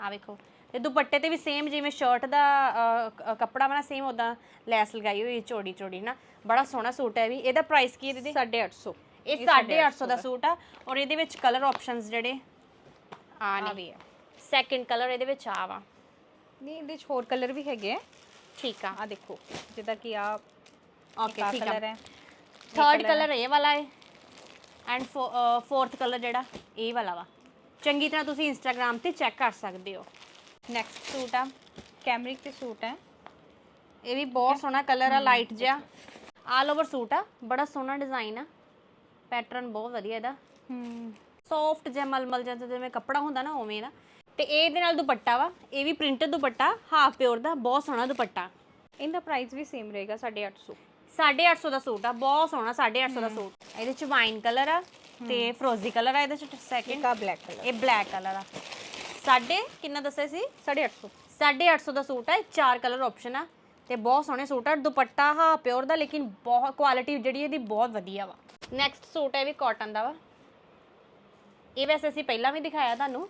ਆ ਵੇਖੋ। ਤੇ ਦੁਪੱਟੇ ਤੇ ਵੀ ਸੇਮ ਜਿਵੇਂ ਸ਼ਰਟ ਦਾ ਅ, ਕ- ਕੱਪੜਾ ਵਾ ਨਾ ਸੇਮ ਉਦਾਂ ਲੈਸ ਲਗਾਈ ਹੋਈ ਚੋੜੀ ਚੋੜੀ ਨਾ। ਬੜਾ ਸੋਹਣਾ ਸੂਟ ਹੈ ਵੀ। ਇਹਦਾ ਪ੍ਰਾਈਸ ਕੀ ਹੈ ਦੀਦੀ? 850 ਇਹ 850 ਦਾ ਸੂਟ ਆ। ਔਰ ਇਹਦੇ ਵਿੱਚ ਕਲਰ ਆਪਸ਼ਨਸ ਜਿਹੜੇ? ਆ ਆ ਨੇ ਵੀ ਹੈ ਸੈਕਿੰਡ ਕਲਰ ਇਹਦੇ ਵਿੱਚ ਆ ਵਾ। ਨਹੀਂ ਇਹਦੇ ਚ ਹੋਰ ਕਲਰ ਵੀ ਹੈਗੇ ਆ। ਠੀਕ ਆ। ਆ ਦੇਖੋ ਜਿੱਦਾਂ ਕਿ ਆ ਓਕੇ ਠੀਕ ਆ। ਕਲਰ ਹੈ? ਥਰਡ ਕਲਰ ਇਹ ਵਾਲਾ ਹੈ। ਐਂਡ ਫੋਰਥ ਕਲਰ ਜਿਹੜਾ ਇਹ ਵਾਲਾ ਵਾ। ਚੰਗੀ ਤਰ੍ਹਾਂ ਤੁਸੀਂ ਇੰਸਟਾਗ੍ਰam ਤੇ ਚੈੱਕ ਕਰ ਸਕਦੇ ਹੋ। ਨੈਕਸਟ ਸੂਟ ਆ। ਕੈਮਰਿਕ ਤੇ ਸੂਟ ਹੈ ਇਹ ਵੀ ਬਹੁਤ ਸੋਹਣਾ ਕਲਰ ਆ ਲਾਈਟ ਜਿਹਾ। ਆਲ ਓਵਰ ਸੂਟ ਆ ਬੜਾ ਸੋਹਣਾ ਡਿਜ਼ਾਈਨ ਆ। ਪੈਟਰਨ ਬਹੁਤ ਵਧੀਆ ਇਹਦਾ। ਹੂੰ ਸੌਫਟ ਜਿਹਾ ਮਲਮਲ ਜਿਹਾ ਜਿਵੇਂ ਕੱਪੜਾ ਹੁੰਦਾ ਨਾ ਉਵੇਂ ਦਾ। ਤੇ ਇਹ ਇਹਦੇ ਨਾਲ ਦੁਪੱਟਾ ਵਾ। ਇਹ ਵੀ ਪ੍ਰਿੰਟਡ ਦੁਪੱਟਾ ਹਾਫ ਪਿਓਰ ਦਾ ਬਹੁਤ ਸੋਹਣਾ ਦੁਪੱਟਾ। ਇਹਦਾ ਪ੍ਰਾਈਸ ਵੀ ਸੇਮ ਰਹੇਗਾ 850 850 ਦਾ ਸੂਟ ਆ ਬਹੁਤ ਸੋਹਣਾ 850 ਦਾ ਸੂਟ ਇਹਦੇ ਚ ਵਾਈਨ ਕਲਰ ਆ ਤੇ ਫਰੋਜ਼ੀ ਕਲਰ ਆ ਇਹਦੇ ਚ ਸੈਕਿੰਡ ਕਾ ਬਲੈਕ ਕਲਰ ਇਹ ਬਲੈਕ ਕਲਰ ਆ। ਸਾਡੇ ਕਿੰਨਾ ਦੱਸਿਆ ਸੀ? 850 850 ਦਾ ਸੂਟ ਹੈ ਚਾਰ ਕਲਰ ਆਪਸ਼ਨ ਆ। ਤੇ ਬਹੁਤ ਸੋਹਣੇ ਸੂਟ ਆ ਦੁਪੱਟਾ ਹਾਂ ਪਿਓਰ ਦਾ ਲੇਕਿਨ ਬਹੁਤ ਕੁਆਲਿਟੀ ਜਿਹੜੀ ਇਹਦੀ ਬਹੁਤ ਵਧੀਆ ਵਾ। ਨੈਕਸਟ ਸੂਟ ਹੈ ਇਹ ਵੀ ਕਾਟਨ ਦਾ ਵਾ। ਇਹ ਵੈਸੇ ਅਸੀਂ ਪਹਿਲਾਂ ਵੀ ਦਿਖਾਇਆ ਤੁਹਾਨੂੰ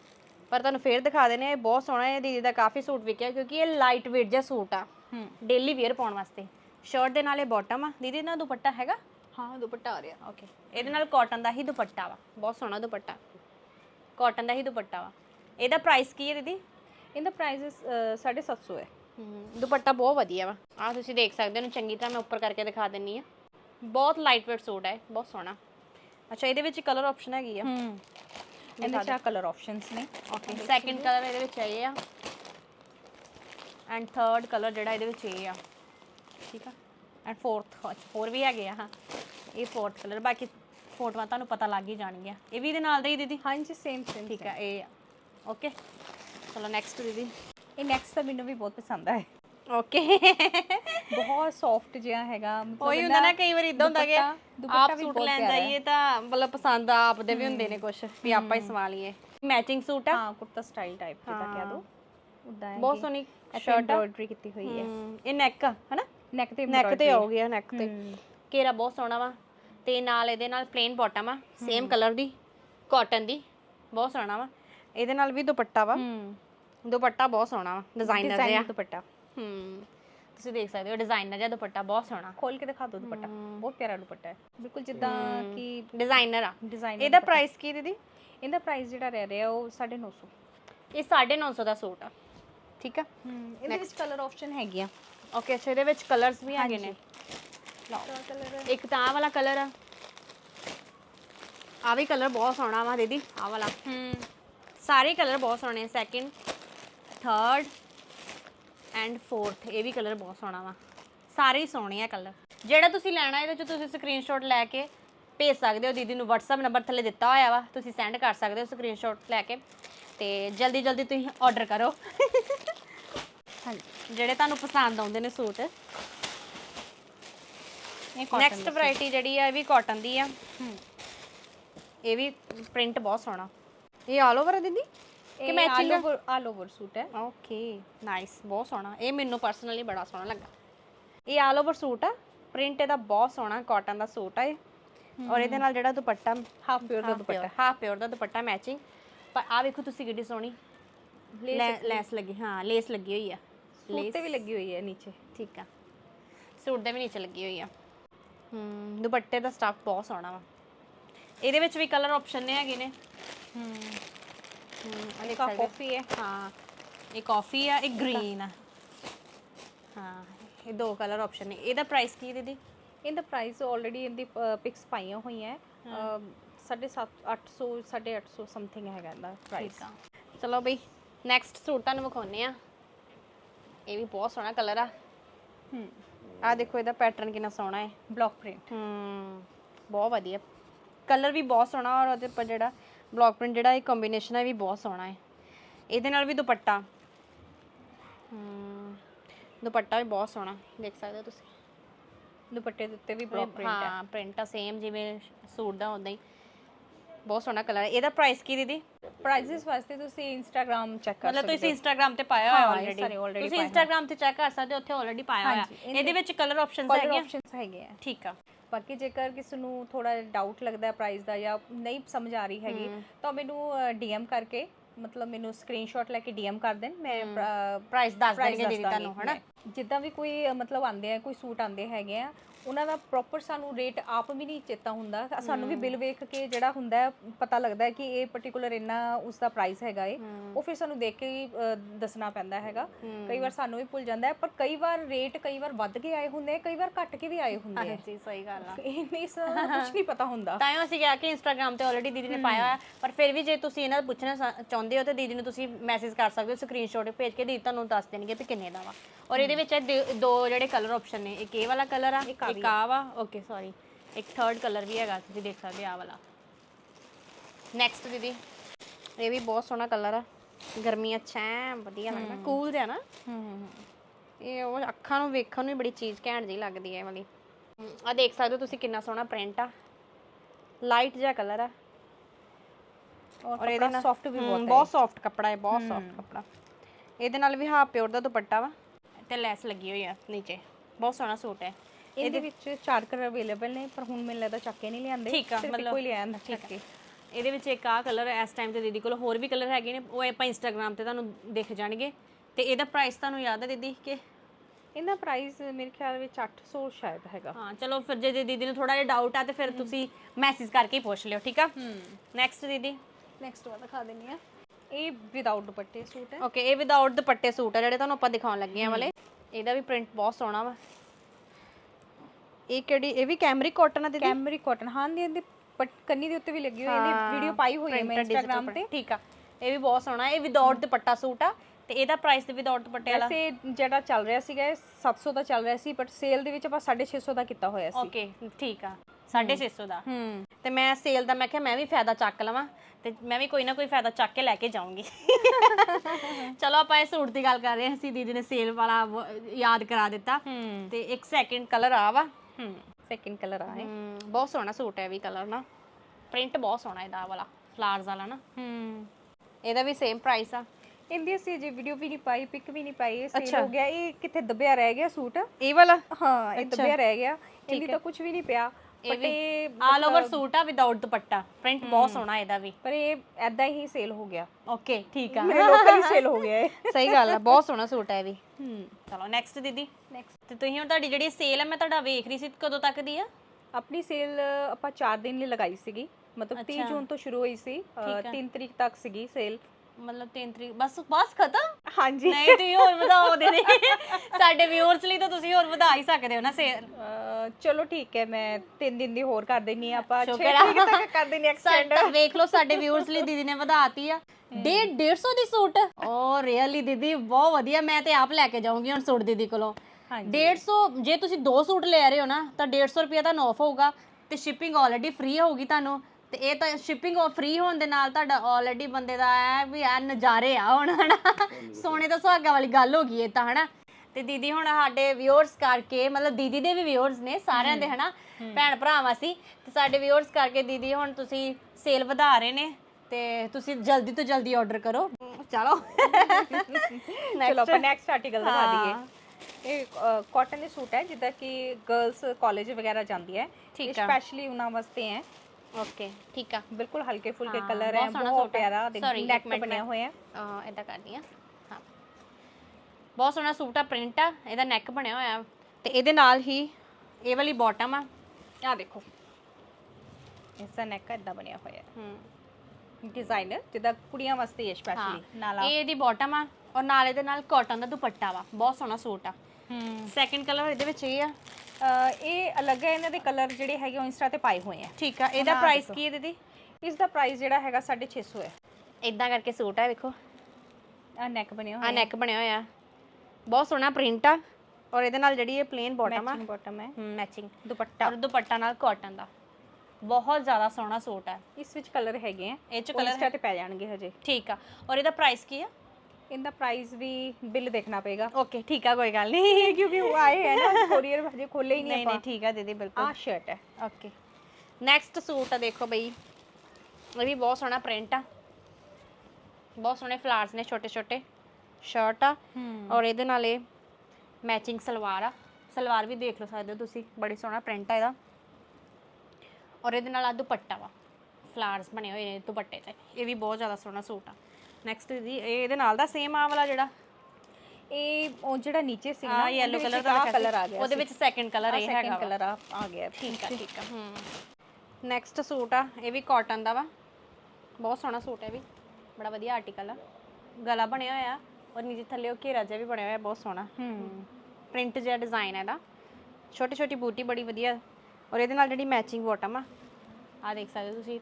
ਪਰ ਤੁਹਾਨੂੰ ਫੇਰ ਦਿਖਾ ਆ ਇਹ ਬਹੁਤ ਸੋਹਣਾ ਹੈ ਦੀਦੀ ਦਾ ਕਾਫੀ ਸੂਟ ਵਿਕਿਆ ਕਿਉਂਕਿ ਇਹ ਲਾਈਟ weight ਜਿਹਾ ਸੂਟ ਆ। ਹੂੰ। ਡੇਲੀ ਵੇਅਰ ਪਾਉਣ ਵਾਸਤੇ। ਸ਼ਰਟ ਦੇ ਨਾਲ ਇਹ ਬਾਟਮ ਆ। ਦੀਦੀ ਨਾਲ ਦੁਪੱਟਾ ਹੈਗਾ? ਹਾਂ ਦੁਪੱਟਾ ਆ ਰਿਹਾ। ਓਕੇ ਇਹਦੇ ਨਾਲ ਕਾਟਨ ਦਾ ਹੀ ਦੁਪੱਟਾ ਵਾ। ਬਹੁਤ ਸੋਹਣਾ ਦੁਪੱਟਾ। ਕਾਟਨ ਦਾ ਹੀ ਦੁਪੱਟਾ ਵਾ। ਇਹਦਾ ਪ੍ਰਾਈਸ ਕੀ ਹੈ ਦੀਦੀ? ਇਹਦਾ ਪ੍ਰਾਈਸ 750 ਹੈ। ਦੁਪੱਟਾ ਬਹੁਤ ਵਧੀਆ ਵਾ। ਆ ਤੁਸੀਂ ਦੇਖ ਸਕਦੇ ਹੋ ਚੰਗੀ ਤਰ੍ਹਾਂ ਮੈਂ ਉੱਪਰ ਕਰਕੇ ਦਿਖਾ ਦਿੰਨੀ ਆ। ਬਹੁਤ ਲਾਈਟ weight ਸੂਟ ਹੈ ਬਹੁਤ ਸੋਹਣਾ। ਅੱਛਾ ਇਹਦੇ ਵਿੱਚ ਕਲਰ ਆਪਸ਼ਨ ਹੈਗੀ ਆ? ਹੂੰ ਇਹਦੇ ਚ ਕਲਰ ਆਪਸ਼ਨਸ ਨੇ। ਓਕੇ ਸੈਕਿੰਡ ਕਲਰ ਇਹਦੇ ਵਿੱਚ ਇਹ ਆ। ਐਂਡ ਥਰਡ ਕਲਰ ਜਿਹੜਾ ਇਹਦੇ ਵਿੱਚ ਇਹ ਆ। ਠੀਕ ਆ? ਐਂਡ ਫੋਰਥ ਹੋਰ ਵੀ ਹੈਗੇ ਆ ਹਾਂ। ਇਹ ਫੋਰਥ ਕਲਰ ਬਾਕੀ ਫੋਟੋਆਂ ਤੁਹਾਨੂੰ ਪਤਾ ਲੱਗ ਹੀ ਜਾਣਗੀਆਂ। ਇਹ ਵੀ ਇਹਦੇ ਨਾਲ ਦਾ ਹੀ ਦੀਦੀ? ਹਾਂਜੀ ਸੇਮ ਸੇਮ ਠੀਕ ਆ ਇਹ ਆ। ਓਕੇ ਚਲੋ ਨੈਕਸਟ ਦੀਦੀ। ਇਹ ਨੈਕਸਟ ਤਾਂ ਮੈਨੂੰ ਵੀ ਬਹੁਤ ਪਸੰਦ ਆਇਆ ਓਕੇ ਬਹੁਤ ਸੌਫਟ ਜਿਹਾ ਹੈਗਾ ਉਹੀ ਹੁੰਦਾ ਨਾ ਕਈ ਵਾਰ ਇਦਾਂ ਹੁੰਦਾ ਕਿ ਆਪ ਸੂਟ ਲੈਣ ਹੈ। ਜਾਈਏ ਤਾਂ ਮਤਲਬ ਪਸੰਦ ਆਪ ਦੇ ਵੀ ਹੁੰਦੇ ਨੇ ਕੁਝ ਵੀ ਆਪਾਂ ਹੀ ਸਵਾ ਲਈਏ। ਮੈਚਿੰਗ ਸੂਟ ਆ? ਹਾਂ ਕੁਰਤਾ ਸਟਾਈਲ ਟਾਈਪ ਜਿੱਦਾਂ ਕਹਿ ਦੋ। ਉਦਾਂ ਹੈ ਬਹੁਤ ਸੋਹਣੀ ਸ਼ਰਟ ਐਮਬ੍ਰੋਇਡਰੀ ਕੀਤੀ ਹੋਈ ਹੈ। ਇਹ ਨੈਕ ਆ ਹਨਾ? ਨੈਕ ਤੇ ਨੈਕ ਤੇ ਆਉਗੀ ਆ ਨੈਕ ਤੇ। ਘੇਰਾ ਬਹੁਤ ਸੋਹਣਾ ਵਾ ਤੇ ਨਾਲ ਇਹਦੇ ਨਾਲ ਪਲੇਨ ਬਾਟਮ ਆ ਸੇਮ ਕਲਰ ਦੀ ਕਾਟਨ ਦੀ ਬਹੁਤ ਸੋਹਣਾ ਵਾ। ਇਹਦੇ ਨਾਲ ਵੀ ਦੁਪੱਟਾ ਵਾ। ਹੂੰ। ਦੁਪੱਟਾ ਬਹੁਤ ਸੋਹਣਾ ਵਾ ਡਿਜ਼ਾਈਨਰ ਜਿਹਾ। ਡਿਜ਼ਾਈਨਰ ਦੁਪੱਟਾ। ਹਮ ਤੁਸੀਂ ਦੇਖ ਸਕਦੇ ਹੋ ਡਿਜ਼ਾਈਨਰ ਜਿਹਾ ਦੁਪੱਟਾ ਬਹੁਤ ਸੋਹਣਾ। ਖੋਲ ਕੇ ਦਿਖਾ ਦਿਓ ਦੁਪੱਟਾ। ਬਹੁਤ ਪਿਆਰਾ ਦੁਪੱਟਾ ਹੈ। ਬਿਲਕੁਲ ਜਿੱਦਾਂ ਕਿ ਡਿਜ਼ਾਈਨਰ ਆ। ਡਿਜ਼ਾਈਨ ਇਹਦਾ ਪ੍ਰਾਈਸ ਕੀ ਦੀਦੀ? ਇਹਦਾ ਪ੍ਰਾਈਸ ਜਿਹੜਾ ਰਹਿ ਰਿਹਾ ਉਹ 950 ਇਹ 950 ਦਾ ਸੂਟ ਆ। ਠੀਕ ਆ? ਹੂੰ ਇਹਦੇ ਵਿੱਚ ਕਲਰ ਆਪਸ਼ਨ ਹੈਗੀਆਂ। ਓਕੇ ਅੱਛਾ ਇਹਦੇ ਵਿੱਚ ਕਲਰਸ ਵੀ ਹੈਗੇ ਨੇ। ਕਲਰ ਇੱਕ ਤਾਂ ਆਹ ਵਾਲਾ ਕਲਰ ਆ। ਆ ਵੀ ਕਲਰ ਬਹੁਤ ਸੋਹਣਾ ਵਾ ਦੀਦੀ ਆਹ ਵਾਲਾ। ਹੂੰ। ਸਾਰੇ ਕਲਰ ਬਹੁਤ ਸੋਹਣੇ ਸੈਕਿੰਡ ਥਰਡ ਐਂਡ ਫੋਰਥ ਇਹ ਵੀ ਕਲਰ ਬਹੁਤ ਸੋਹਣਾ ਵਾ। ਸਾਰੇ ਹੀ ਸੋਹਣੇ ਆ ਕਲਰ। ਜਿਹੜਾ ਤੁਸੀਂ ਲੈਣਾ ਇਹਦੇ ਚ ਤੁਸੀਂ ਸਕਰੀਨਸ਼ਾਟ ਲੈ ਕੇ ਭੇਜ ਸਕਦੇ ਹੋ। ਦੀਦੀ ਨੂੰ WhatsApp ਨੰਬਰ ਥੱਲੇ ਦਿੱਤਾ ਹੋਇਆ ਵਾ ਤੁਸੀਂ ਸੈਂਡ ਕਰ ਸਕਦੇ ਹੋ ਸਕਰੀਨਸ਼ਾਟ ਲੈ ਕੇ। ਤੇ ਜਲਦੀ ਜਲਦੀ ਤੁਸੀਂ ਆਰਡਰ ਕਰੋ। ਹਾਂਜੀ। ਜਿਹੜੇ ਤੁਹਾਨੂੰ ਪਸੰਦ ਆਉਂਦੇ ਨੇ ਸੂਟ। ਇਹ ਨੈਕਸਟ ਵੈਰਾਈਟੀ ਜਿਹੜੀ ਆ ਇਹ ਵੀ ਕਾਟਨ ਦੀ ਆ। ਇਹ ਵੀ ਪ੍ਰਿੰਟ ਬਹੁਤ ਸੋਹਣਾ। ਇਹ ਆਲ ਓਵਰ ਹੈ ਦੀਦੀ? ਕਿ matching over all over suit ਹੈ। ਓਕੇ ਨਾਈਸ ਬਹੁਤ ਸੋਹਣਾ। ਇਹ ਮੈਨੂੰ ਪਰਸਨਲੀ ਬੜਾ ਸੋਹਣਾ ਲੱਗਾ। ਇਹ ਆਲ ਓਵਰ ਸੂਟ ਆ। ਪ੍ਰਿੰਟ ਇਹਦਾ ਬਹੁਤ ਸੋਹਣਾ ਕਾਟਨ ਦਾ ਸੂਟ ਆ ਇਹ। ਔਰ ਇਹਦੇ ਨਾਲ ਜਿਹੜਾ ਦੁਪੱਟਾ ਹਾਫ ਪਿਓਰ ਦਾ ਦੁਪੱਟਾ। ਹਾਫ ਪਿਓਰ ਦਾ ਦੁਪੱਟਾ ਮੈਚਿੰਗ ਪਰ ਆ ਵੇਖੋ ਤੁਸੀਂ ਕਿੱਡੀ ਸੋਹਣੀ। ਲੈਸ ਲੱਗੀ ਹਾਂ ਲੇਸ ਲੱਗੀ ਹੋਈ ਆ। ਸੂਟ ਤੇ ਵੀ ਲੱਗੀ ਹੋਈ ਹੈ ਨੀਚੇ। ਠੀਕ ਆ। ਸੂਟ ਦੇ ਵੀ ਨੀਚੇ ਲੱਗੀ ਹੋਈ ਆ। ਹੂੰ ਦੁਪੱਟੇ ਦਾ ਸਟਫ ਬਹੁਤ ਸੋਹਣਾ ਵਾ। ਇਹਦੇ ਵਿੱਚ ਵੀ ਕਲਰ ਆਪਸ਼ਨ ਨੇ ਹੈਗੇ ਨੇ। ਹੂੰ ਹੂੰ ਇੱਕ ਕਾਫੀ ਹੈ। ਹਾਂ ਇਹ ਕਾਫੀ ਆ ਇੱਕ ਗ੍ਰੀਨ ਆ। ਹਾਂ ਇਹ ਦੋ ਕਲਰ ਆਪਸ਼ਨ ਨੇ। ਇਹਦਾ ਪ੍ਰਾਈਸ ਕੀ ਹੈ ਦੀਦੀ? ਇਹਦਾ ਪ੍ਰਾਈਸ ਆਲਰੇਡੀ ਇਹਦੀ ਪਿਕਸ ਪਾਈਆਂ ਹੋਈਆਂ ਹੈ। 750 800 850 ਸਮਥਿੰਗ ਹੈਗਾ ਇਹਦਾ ਪ੍ਰਾਈਸ ਆ। ਚਲੋ ਬਈ ਨੈਕਸਟ ਸੂਟ ਤੁਹਾਨੂੰ ਵਿਖਾਉਨੇ ਆ ਇਹ ਵੀ ਬਹੁਤ ਸੋਹਣਾ ਕਲਰ ਆ। ਹੂੰ ਆ ਦੇਖੋ ਇਹਦਾ ਪੈਟਰਨ ਕਿੰਨਾ ਸੋਹਣਾ ਹੈ। ਬਲੌਕ ਪ੍ਰਿੰਟ ਹੂੰ ਬਹੁਤ ਵਧੀਆ। ਕਲਰ ਵੀ ਬਹੁਤ ਸੋਹਣਾ ਔਰ ਉਹਦੇ ਪਰ ਜਿਹੜਾ ਬਲੌਕ ਪ੍ਰਿੰਟ ਜਿਹੜਾ ਇਹ ਕੰਬੀਨੇਸ਼ਨ ਹੈ ਵੀ ਬਹੁਤ ਸੋਹਣਾ ਹੈ। ਇਹਦੇ ਨਾਲ ਵੀ ਦੁਪੱਟਾ। ਹੂੰ ਦੁਪੱਟਾ ਵੀ ਬਹੁਤ ਸੋਹਣਾ ਦੇਖ ਸਕਦੇ ਹੋ ਤੁਸੀਂ। ਦੁਪੱਟੇ ਦੇ ਉੱਤੇ ਵੀ ਬਲੌਕ ਪ੍ਰਿੰਟ ਹੈ। ਹਾਂ ਪ੍ਰਿੰਟ ਆ ਸੇਮ ਜਿਵੇਂ ਸੂਟ ਦਾ ਹੁੰਦਾ ਹੀ। ਬਹੁਤ ਸੋਹਣਾ ਕਲਰ ਹੈ। ਇਹਦਾ ਪ੍ਰਾਈਸ ਕੀ ਦੀਦੀ? ਪ੍ਰਾਈਸਿਸ ਵਾਸਤੇ ਤੁਸੀਂ ਇੰਸਟਾਗ੍ਰam ਚੈੱਕ ਕਰ ਮਤਲਬ ਸਕਦੇ ਤੁਸੀਂ ਇੰਸਟਾਗ੍ਰam ਤੇ ਪਾਇਆ ਹੋਇਆ ਹਾਂ, ਇਹ ਆਲਰੇਡੀ ਸਾਰੇ already ਤੁਸੀਂ ਪਾਏ ਇੰਸਟਾਗ੍ਰam ਤੇ ਚੈੱਕ ਕਰ ਸਕਦੇ ਹੋ ਉੱਥੇ ਆਲਰੇਡੀ ਪਾਇਆ ਹੋਇਆ। ਹਾਂਜੀ, ਇਹਦੇ ਵਿੱਚ ਕਲਰ ਆਪਸ਼ਨਸ ਹੋ ਕਲਰ ਹੈਗੇ ਆਪਸ਼ਨਸ ਹੈਗੇ ਆ। ਠੀਕ ਆ। ਬਾਕੀ ਜੇਕਰ ਕਿਸੇ ਨੂੰ ਥੋੜਾ ਡਾਊਟ ਲੱਗਦਾ ਹੈ ਪ੍ਰਾਈਸ ਦਾ ਜਾਂ ਨਹੀਂ ਸਮਝ ਆ ਰਹੀ ਹੈਗੀ ਤਾਂ ਮੈਨੂੰ ਡੀਐਮ ਕਰਕੇ ਮਤਲਬ ਮੈਨੂੰ ਸਕਰੀਨਸ਼ਾਟ ਲੈ ਕੇ ਡੀਐਮ ਕਰ ਦੇਣ ਮੈਂ ਪ੍ਰਾਈਸ ਦੱਸ ਦੀਦੀ ਤੁਹਾਨੂੰ ਹਨਾ? ਜਿੱਦਾਂ ਵੀ ਕੋਈ ਮਤਲਬ ਆਂਦੇ ਆ ਕੋਈ ਸੂਟ ਆਂਦੇ ਹੈਗੇ ਆ ਉਹਨਾਂ ਦਾ ਪ੍ਰੋਪਰ ਸਾਨੂੰ ਰੇਟ ਆਪ ਵੀ ਨਹੀਂ ਚੇਤਾ ਹੁੰਦਾ। ਸਾਨੂੰ ਵੀ ਬਿੱਲ ਵੇਖ ਕੇ ਜਿਹੜਾ ਹੁੰਦਾ ਹੈ, ਪਤਾ ਲੱਗਦਾ ਹੈ ਕਿ ਇਹ ਪਾਰਟਿਕੂਲਰ ਇੰਨਾ ਉਸ ਦਾ ਪ੍ਰਾਈਸ ਹੈਗਾ ਏ। ਉਹ ਫਿਰ ਸਾਨੂੰ ਦੇਖ ਕੇ ਹੀ ਅ, ਦੱਸਣਾ ਪੈਂਦਾ ਹੈਗਾ। ਕਈ ਵਾਰ ਸਾਨੂੰ ਵੀ ਭੁੱਲ ਜਾਂਦਾ ਹੈ ਪਰ ਕਈ ਵਾਰ ਰੇਟ ਕਈ ਵਾਰ ਵੱਧ ਕੇ ਆਏ ਹੁੰਦੇ ਆ ਕਈ ਵਾਰ ਘੱਟ ਕੇ ਵੀ ਆਏ ਹੁੰਦੇ ਆ। ਹਾਂਜੀ ਸਹੀ ਗੱਲ ਆ। ਇਹ ਨਹੀਂ ਕੁਝ ਨਹੀਂ ਪਤਾ ਹੁੰਦਾ। ਤਾਂ ਹੀ ਅਸੀਂ ਕਿਹਾ ਕਿ ਇੰਸਟਾਗ੍ਰam ਤੇ ਆਲਰੇਡੀ ਦੀਦੀ ਨੇ ਪਾਇਆ ਹੋਇਆ ਪਰ ਫਿਰ ਵੀ ਜੇ ਤੁਸੀਂ ਇਹਨਾਂ ਦਾ ਪੁੱਛਣਾ ਸਾ- ਚਾਹੁੰਦੇ ਹੋ ਤਾਂ ਦੀਦੀ ਨੂੰ ਤੁਸੀਂ ਮੈਸੇਜ ਕਰ ਸਕਦੇ ਹੋ ਸਕਰੀਨਸ਼ਾਟ ਭੇਜ ਕੇ ਦੀਦੀ ਤੁਹਾਨੂੰ ਦੱਸ ਦੇਣਗੇ ਵੀ ਕਿੰਨੇ ਦਾ ਵਾ। ਔਰ ਇਹਦੇ ਵਿੱਚ ਇਹ ਦੋ- ਦੋ ਜਿਹੜੇ ਕਲਰ ਆਪਸ਼ਨ ਨੇ ਇੱਕ ਇਹ ਵਾਲਾ ਕਲਰ ਆ ਇੱਕ ਆ ਵਾ ਓਕੇ ਸੌਰੀ ਇੱਕ ਥਰਡ ਕਲਰ ਵੀ ਹੈਗਾ ਤੁਸੀਂ ਦੇਖ ਸਕਦੇ ਆ ਵਾਲਾ। ਨੈਕਸਟ ਦੀਦੀ ਇਹ ਵੀ ਬਹੁਤ ਸੋਹਣਾ ਕਲਰ ਆ। ਗਰਮੀ ਅੱਛਾ ਹੈ ਵਧੀਆ ਲੱਗਦਾ ਕੂਲ ਜਿਹਾ ਨਾ। ਇਹ ਉਹ ਅੱਖਾਂ ਨੂੰ ਵੇਖਣ ਨੂੰ ਹੀ ਬੜੀ ਚੀਜ਼ ਘੈਂਟ ਜਿਹੀ ਲੱਗਦੀ ਹੈ ਇਹ ਵਾਲੀ। ਆ ਦੇਖ ਸਕਦੇ ਹੋ ਤੁਸੀਂ ਕਿੰਨਾ ਸੋਹਣਾ ਪ੍ਰਿੰਟ ਆ। ਲਾਈਟ ਜਿਹਾ ਕਲਰ ਆ। ਔਰ ਇਹਦਾ ਸੌਫਟ ਵੀ ਹਮ, ਬਹੁਤ ਸੌਫਟ ਕੱਪੜਾ ਹੈ ਬਹੁਤ ਸੌਫਟ ਕੱਪੜਾ। ਇਹਦੇ ਨਾਲ ਵੀ ਹਾਫ ਪਿਓਰ ਦਾ ਦੁਪੱਟਾ ਵਾ। ਤੇ ਲੈਸ ਲੱਗੀ ਹੋਈ ਆ ਨੀਚੇ। ਬਹੁਤ ਸੋਹਣਾ ਸੂਟ ਹੈ। ਇਹਦੇ ਵਿੱਚ ਚਾਰ ਕਲਰ ਅਵੇਲੇਬਲ ਨੇ ਪਰ ਹੁਣ ਮੈਨੂੰ ਲੱਗਦਾ ਚੱਕ ਨਹੀਂ ਲਿਆਂਦੇ ਠੀਕ ਆ, ਮਤਲਬ- ਕੋਈ ਲਿਆਂਦਾ ਚੱਕ ਕੇ। ਇਹਦੇ ਵਿੱਚ ਇੱਕ ਆ ਕਲਰ ਇਸ ਟਾਈਮ ਤੇ ਦੀਦੀ ਕੋਲ ਹੋਰ ਵੀ ਕਲਰ ਹੈਗੇ ਨੇ ਉਹ ਆਪਾਂ ਇੰਸਟਾਗ੍ਰam ਤੇ ਤੁਹਾਨੂੰ ਦਿਖ ਜਾਣਗੇ। ਤੇ ਇਹਦਾ ਪ੍ਰਾਈਸ ਤੁਹਾਨੂੰ ਯਾਦ ਹੈ ਦੀਦੀ ਕਿ? ਇਹਦਾ ਪ੍ਰਾਈਸ ਮੇਰੇ ਖਿਆਲ ਵਿੱਚ 800 ਸ਼ਾਇਦ ਹੈਗਾ। ਹਾਂ ਚਲੋ ਫਿਰ ਜੇ ਦੀਦੀ ਨੂੰ ਥੋੜਾ ਜਿਹਾ ਡਾਊਟ ਆ ਤੇ ਫਿਰ ਤੁਸੀਂ ਮੈਸੇਜ ਕਰਕੇ ਹੀ ਪੁੱਛ ਲਿਓ ਠੀਕ ਆ? ਨੈਕਸਟ ਦੀਦੀ। ਨੈਕਸਟ ਵਾਲਾ ਦਿਖਾ ਦਿੰਨੀ ਆ। ਇਹ ਵਿਦਆਊਟ ਦੁਪੱਟੇ ਸੂਟ ਹੈ। ਓਕੇ ਇਹ ਵਿਦਆਊਟ ਦੁਪੱਟੇ ਸੂਟ ਆ ਜਿਹੜੇ ਤੁਹਾਨੂੰ ਆਪਾਂ ਦਿਖਾਉਣ ਲੱਗੇ ਆ ਵਾਲੇ। ਇਹਦਾ ਵੀ ਪ੍ਰਿੰਟ ਬਹੁਤ ਸੋਹਣਾ ਵਾ। ਇਹ ਕਿਹੜੀ ਇਹ ਵੀ ਕੈਮਰਿਕ ਕਾਟਨ ਆ ਦੀਦੀ? ਕੈਮਰਿਕ ਕਾਟਨ ਹਾਂ ਦੀ ਇਹਦੀ ਪਟ ਕੰਨੀ ਦੇ ਉੱਤੇ ਵੀ ਲੱਗੀ ਹੋਈ ਹੈ ਇਹਦੀ ਵੀਡੀਓ ਪਾਈ ਹੋਈ ਹੈ ਮੈਂ Printed digital ਇੰਸਟਾਗ੍ਰam ਤੇ। print, ਠੀਕ ਆ ਇਹ ਵੀ ਬਹੁਤ ਸੋਹਣਾ ਇਹ ਵਿਦਆਊਟ ਦੁਪੱਟਾ ਸੂਟ ਆ ਤੇ ਇਹਦਾ ਪ੍ਰਾਈਸ ਤੇ ਵਿਦਆਊਟ ਦੁਪੱਟੇ ਵਾਲਾ। ਵੈਸੇ ਜਿਹੜਾ ਚੱਲ ਰਿਹਾ ਸੀਗਾ ਇਹ 700 ਦਾ ਚੱਲ ਰਿਹਾ ਸੀ ਬਟ ਸੇਲ ਦੇ ਵਿੱਚ ਆਪਾਂ 650 ਦਾ ਕੀਤਾ ਹੋਇਆ ਸੀ। ਓਕੇ ਠੀਕ ਆ 650 ਦਾ। ਹੂੰ। ਤੇ ਮੈਂ ਸੇਲ ਦਾ ਮੈਂ ਕਿਹਾ ਮੈਂ ਵੀ ਫਾਇਦਾ ਚੱਕ ਲਵਾਂ ਤੇ ਮੈਂ ਵੀ ਕੋਈ ਨਾ ਕੋਈ ਫਾਇਦਾ ਚੱਕ ਕੇ ਲੈ ਕੇ ਜਾਊਂਗੀ। ਚਲੋ ਆਪਾਂ ਇਹ ਸੂਟ ਦੀ ਗੱਲ ਕਰ ਰਹੇ ਹਾਂ ਅਸੀਂ ਦੀਦੀ ਨੇ ਸੇਲ ਵਾਲਾ ਵ- ਯਾਦ ਕਰਾ ਦਿੱਤਾ। ਤੇ ਇੱਕ ਸੈਕਿੰਡ ਕਲਰ ਆ ਵਾ। ਹੂੰ। ਸੈਕਿੰਡ ਕਲਰ ਆ ਹੈ ਬਹੁਤ ਸੋਹਣਾ ਸੂਟ ਹੈ ਵੀ ਕਲਰ ਨਾ। ਪ੍ਰਿੰਟ ਬਹੁਤ ਸੋਹਣਾ ਇਹਦਾ ਵਾਲਾ ਫਲਾਵਰਸ ਵਾਲਾ ਨਾ। ਹੂੰ। ਇਹਦਾ ਵੀ ਸੇਮ ਪ੍ਰਾਈਸ ਆ। ਇਹਦੀ ਅਸੀਂ ਜੇ ਵੀਡੀਓ ਵੀ ਨਹੀਂ ਪਾਈ ਪਿਕ ਵੀ ਨਹੀਂ ਪਾਈ ਇਹ ਸੇਲ ਹੋ ਗਿਆ। ਇਹ ਕਿੱਥੇ ਦੱਬਿਆ ਰਹਿ ਗਿਆ ਸੂਟ? ਇਹ ਵਾਲਾ? ਹਾਂ ਇਹ ਦੱਬਿਆ ਰਹਿ ਗਿਆ। ਇਹਦੀ ਤਾਂ ਕੁਝ ਵੀ ਨਹੀਂ ਪਿਆ। ਇਹ ਆਲ ਓਵਰ ਸੂਟ ਆ ਵਿਦਆਊਟ ਦੁਪੱਟਾ। ਪ੍ਰਿੰਟ ਬਹੁਤ ਸੋਹਣਾ ਇਹਦਾ ਵੀ। ਪਰ ਇਹ ਐਦਾਂ ਹੀ ਸੇਲ ਹੋ ਗਿਆ। ਓਕੇ ਠੀਕ ਆ। ਮੇਰੇ ਲੋਕਲ ਸੇਲ ਹੋ ਗਿਆ ਇਹ। ਸਹੀ ਗੱਲ ਆ ਬਹੁਤ ਸੋਹਣਾ ਸੂਟ ਹੈ ਇਹ ਵੀ। ਹੂੰ ਚਲੋ ਨੈਕਸਟ ਦੀਦੀ। ਨੈਕਸਟ ਤੇ ਤੁਸੀਂ ਹੁਣ ਤੁਹਾਡੀ ਜਿਹੜੀ ਸੇਲ ਹੈ ਮੈਂ ਤੁਹਾਡਾ ਵੇਖ ਰਹੀ ਸੀ ਕਦੋਂ ਤੱਕ ਦੀ ਆ? ਆਪਣੀ ਸੇਲ ਆਪਾਂ 4 ਦਿਨ ਲਈ ਲਗਾਈ ਸੀਗੀ। ਮਤਲਬ 30 ਜੂਨ ਤੋਂ ਸ਼ੁਰੂ ਹੋਈ ਸੀ। 3 ਤਰੀਕ ਤੱਕ ਸੀਗੀ ਸੇਲ ਮਤਲਬ 3 ਤਰੀਕ ਬਸ ਬਸ ਖਤਮ? ਹਾਂਜੀ। ਨਹੀਂ ਤੁਸੀਂ ਹੋਰ ਵਧਾਓ ਦੇ ਦੇ ਸਾਡੇ ਵਿਊਅਰਸ ਲਈ ਤਾਂ ਤੁਸੀਂ ਹੋਰ ਵਧਾ ਹੀ ਸਕਦੇ ਹੋ ਨਾ ਅਹ ਚਲੋ ਠੀਕ ਹੈ ਮੈਂ 3 ਦਿਨ ਦੀ ਹੋਰ ਕਰ ਦਿੰਨੀ ਆ ਆਪਾਂ। 6 ਸ਼ੁਕਰ ਆ। ਤਰੀਕ ਤੱਕ ਕਰ ਦਿੰਨੀ ਐਕਸਟੈਂਡ ਸਾਡਾ ਵੇਖ ਲਓ ਸਾਡੇ ਵਿਊਅਰਸ ਲਈ ਦੀਦੀ ਨੇ ਵਧਾਤੀ ਆ। ਡੇਢ 150 ਦੀ ਸੂਟ। ਓ ਰੀਅਲੀ ਦੀਦੀ ਬਹੁਤ ਵਧੀਆ। ਮੈਂ ਤੇ ਆਪ ਲੈ ਕੇ ਜਾਊਂਗੀ ਹੁਣ ਸੂਟ ਦੀਦੀ ਕੋਲੋਂ। ਹਾਂਜੀ। 150 ਜੇ ਤੁਸੀਂ ਦੋ ਸੂਟ ਲੈ ਰਹੇ ਹੋ ਨਾ ਤਾਂ 150 ਰੁਪਏ ਤੁਹਾਨੂੰ ਆਫ ਹੋਊਗਾ ਤੇ ਸ਼ਿਪਿੰਗ ਆਲਰੇਡੀ ਫ੍ਰੀ ਹੋਊਗੀ ਤੁਹਾਨੂੰ। ਤੇ ਇਹ ਤਾਂ ਸ਼ਿਪਿੰਗ ਫ੍ਰੀ ਹੋਣ ਦੇ ਨਾਲ ਤੁਹਾਡਾ ਆਲਰੇਡੀ ਬੰਦੇ ਦਾ ਐ ਵੀ ਐ ਨਜ਼ਾਰੇ ਆ ਹੁਣ ਹਨਾ? ਸੋਨੇ ਦਾ ਸੁਹਾਗਾ ਵਾਲੀ ਗੱਲ ਹੋ ਗਈ ਇਹ ਤਾਂ ਹਨਾ? ਤੇ ਦੀਦੀ ਹੁਣ ਸਾਡੇ ਵਿਊਅਰਸ ਕਰਕੇ ਮਤਲਬ ਦੀਦੀ ਦੇ ਵੀ ਵਿਊਅਰਸ ਨੇ ਸਾਰਿਆਂ ਦੇ ਹਨਾ? ਭੈਣ ਭਰਾਵਾਂ ਸੀ ਤੇ ਸਾਡੇ ਵਿਊਅਰਸ ਕਰਕੇ ਦੀਦੀ ਹੁਣ ਤੁਸੀਂ ਸੇਲ ਵਧਾ ਰਹੇ ਨੇ ਤੇ ਤੁਸੀਂ ਜਲਦੀ ਤੋਂ ਜਲਦੀ ਆਰਡਰ ਕਰੋ। ਚਲੋ। ਚਲੋ ਆਪਾਂ ਨੈਕਸਟ ਆਰਟੀਕਲ ਦਿਖਾ ਹਾਂ। ਦਈਏ। ਇਹ ਕਾਟਨ ਦੇ ਸੂਟ ਹੈ ਜਿੱਦਾਂ ਕਿ ਗਰਲਸ ਕਾਲਜ ਵਗੈਰਾ ਜਾਂਦੀ ਹੈ। ਠੀਕ ਆ। ਸਪੈਸ਼ਲੀ ਉਹਨਾਂ ਵਾਸਤੇ ਹੈ। ਓਕੇ ਠੀਕ ਆ ਬਿਲਕੁਲ ਹਲਕੇ ਫੁਲਕੇ ਹਾਂ, ਕਲਰ ਹੈ ਬਹੁਤ ਸੋਹਣਾ ਬਹੁਤ ਸੂਟ ਹੈ। ਪਿਆਰਾ ਦੇਖ Sorry, ਨੈਕ ਇੱਕ ਮਿੰਟ ਬਣਿਆ ਹੋਇਆ ਹੈ ਇਦਾਂ ਕਰਦੀ ਆ ਹਾਂ ਬਹੁਤ ਸੋਹਣਾ ਸੂਟ ਆ ਪ੍ਰਿੰਟ ਆ ਇਹਦਾ ਨੈਕ ਬਣਿਆ ਹੋਇਆ ਤੇ ਇਹਦੇ ਨਾਲ ਹੀ ਇਹ ਵਾਲੀ ਬਾਟਮ ਆ ਆ ਦੇਖੋ ਇਸ ਦਾ ਨੈਕ ਇਦਾਂ ਬਣਿਆ ਹੋਇਆ ਹੂੰ ਹੈ ਡਿਜ਼ਾਈਨਰ ਜਿੱਦਾਂ ਕੁੜੀਆਂ ਵਾਸਤੇ ਹੈ ਸਪੈਸ਼ਲੀ ਨਾਲ ਆ ਇਹ ਇਹਦੀ ਬਾਟਮ ਆ ਔਰ ਨਾਲ ਇਹਦੇ ਨਾਲ ਕਾਟਨ ਦਾ ਦੁਪੱਟਾ ਵਾ ਬਹੁਤ ਸੋਹਣਾ ਸੂਟ ਆ ਹੂੰ ਸੈਕਿੰਡ ਕਲਰ ਇਹਦੇ ਵਿੱਚ ਇਹ ਆ ਇਹ ਅਲੱਗ ਹੈ ਇਹਨਾਂ ਦੇ ਕਲਰ ਜਿਹੜੇ ਹੈਗੇ ਉਹ ਇੰਸਟਾ ਤੇ ਪਾਏ ਹੋਏ ਆ। ਠੀਕ ਆ ਇਹਦਾ ਹਾਂ, ਪ੍ਰਾਈਸ ਦੇਖੋ। ਕੀ ਹੈ ਦੀਦੀ? ਇਸ ਦਾ ਪ੍ਰਾਈਸ ਜਿਹੜਾ ਹੈਗਾ 650 ਹੈ। ਇਦਾਂ ਕਰਕੇ ਸੂਟ ਆ ਵੇਖੋ। ਆ ਨੈਕ ਬਣਿਆ ਆ ਹੋਇਆ ਨੈਕ ਬਣਿਆ ਹੋਇਆ। ਬਹੁਤ ਸੋਹਣਾ ਪ੍ਰਿੰਟ ਆ। ਔਰ ਇਹਦੇ ਨਾਲ ਜਿਹੜੀ ਇਹ ਪਲੇਨ ਬਾਟਮ ਆ ਮੈਚਿੰਗ ਬਾਟਮ ਹੈ। ਮੈਚਿੰਗ ਦੁਪੱਟਾ। ਔਰ ਦੁਪੱਟਾ ਨਾਲ ਕਾਟਨ ਦਾ। ਬਹੁਤ ਜ਼ਿਆਦਾ ਸੋਹਣਾ ਸੂਟ ਹੈ। ਇਸ ਵਿੱਚ ਕਲਰ ਹੈਗੇ ਆ। ਇਹ ਚ ਉਹ ਕਲਰ ਇੰਸਟਾ ਤੇ ਪੈ ਜਾਣਗੇ ਹਜੇ। ਠੀਕ ਆ। ਔਰ ਇਹਦਾ ਪ੍ਰਾਈਸ ਕੀ ਆ? ਇਹਦਾ ਪ੍ਰਾਈਸ ਵੀ ਬਿੱਲ ਦੇਖਣਾ ਪਏਗਾ। ਓਕੇ ਠੀਕ ਆ ਕੋਈ ਗੱਲ ਨਹੀਂ ਕਿਉਂਕਿ ਉਹ ਆਏ ਹੈ ਨਾ ਕੋਰੀਅਰ ਹਜੇ ਖੋਲੇ ਹੀ ਨਹੀਂ ਨਹੀਂ ਨਹੀਂ ਆਪਾਂ। ਠੀਕ ਆ ਦੀਦੀ ਬਿਲਕੁਲ। ਆ ਸ਼ਰਟ ਹੈ। ਓਕੇ ਨੈਕਸਟ ਸੂਟ ਆ ਦੇਖੋ ਬਈ। ਇਹ ਵੀ ਬਹੁਤ ਸੋਹਣਾ ਪ੍ਰਿੰਟ ਆ। ਬਹੁਤ ਸੋਹਣੇ ਫਲਾਵਰਸ ਨੇ ਛੋਟੇ ਛੋਟੇ ਸ਼ਰਟ ਆ। ਹੂੰ। ਔਰ ਇਹਦੇ ਨਾਲ ਇਹ ਮੈਚਿੰਗ ਸਲਵਾਰ ਆ। ਸਲਵਾਰ ਵੀ ਦੇਖ ਲਓ ਸਕਦੇ ਹੋ ਤੁਸੀਂ। ਬੜੀ ਸੋਹਣਾ ਪ੍ਰਿੰਟ ਆ ਇਹਦਾ। ਔਰ ਇਹਦੇ ਨਾਲ ਆ ਦੁਪੱਟਾ ਵਾ। ਫਲਾਵਰਸ ਬਣੇ ਹੋਏ ਨੇ ਦੁਪੱਟੇ ਤੇ। ਇਹ ਵੀ ਬਹੁਤ ਜ਼ਿਆਦਾ ਸੋਹਣਾ ਸੂਟ ਆ। ਨੈਕਸਟ ਦੀ ਇਹ ਇਹਦੇ ਨਾਲ ਦਾ ਸੇਮ ਆ ਵਾਲਾ ਜਿਹੜਾ? ਇਹ ਉਹ ਜਿਹੜਾ ਨੀਚੇ ਸੀ ਨਾ ਆ ਯੈਲੋ ਕਲਰ ਦਾ ਕਲਰ ਆ ਗਿਆ ਉਹਦੇ ਵਿੱਚ ਸੈਕੰਡ ਕਲਰ ਇਹ ਹੈਗਾ ਵਾ। ਕਲਰ ਆ ਆ ਗਿਆ ਠੀਕ ਆ ਠੀਕ ਆ। ਹੂੰ। ਨੈਕਸਟ ਸੂਟ ਆ ਇਹ ਵੀ ਕਾਟਨ ਦਾ ਵਾ। ਬਹੁਤ ਸੋਹਣਾ ਸੂਟ ਹੈ ਵੀ। ਬੜਾ ਵਧੀਆ ਆਰਟੀਕਲ ਆ। ਗਲਾ ਬਣਿਆ ਹੋਇਆ ਔਰ ਨੀਚੇ ਥੱਲੇ ਉਹ ਘੇਰਾ ਜਿਹਾ ਵੀ ਬਣਿਆ ਹੋਇਆ ਬਹੁਤ ਸੋਹਣਾ। ਹੂੰ। ਪ੍ਰਿੰਟ ਜਿਹਾ ਡਿਜ਼ਾਈਨ ਹੈ ਇਹਦਾ। ਛੋਟੀ ਛੋਟੀ ਬੂਟੀ ਬੜੀ ਵਧੀਆ। ਔਰ ਇਹਦੇ ਨਾਲ ਜਿਹੜੀ ਮੈਚਿੰਗ ਬਾਟਮ ਆ। ਆ ਦੇਖ ਸਕਦੇ ਹੋ ਤੁਸੀਂ।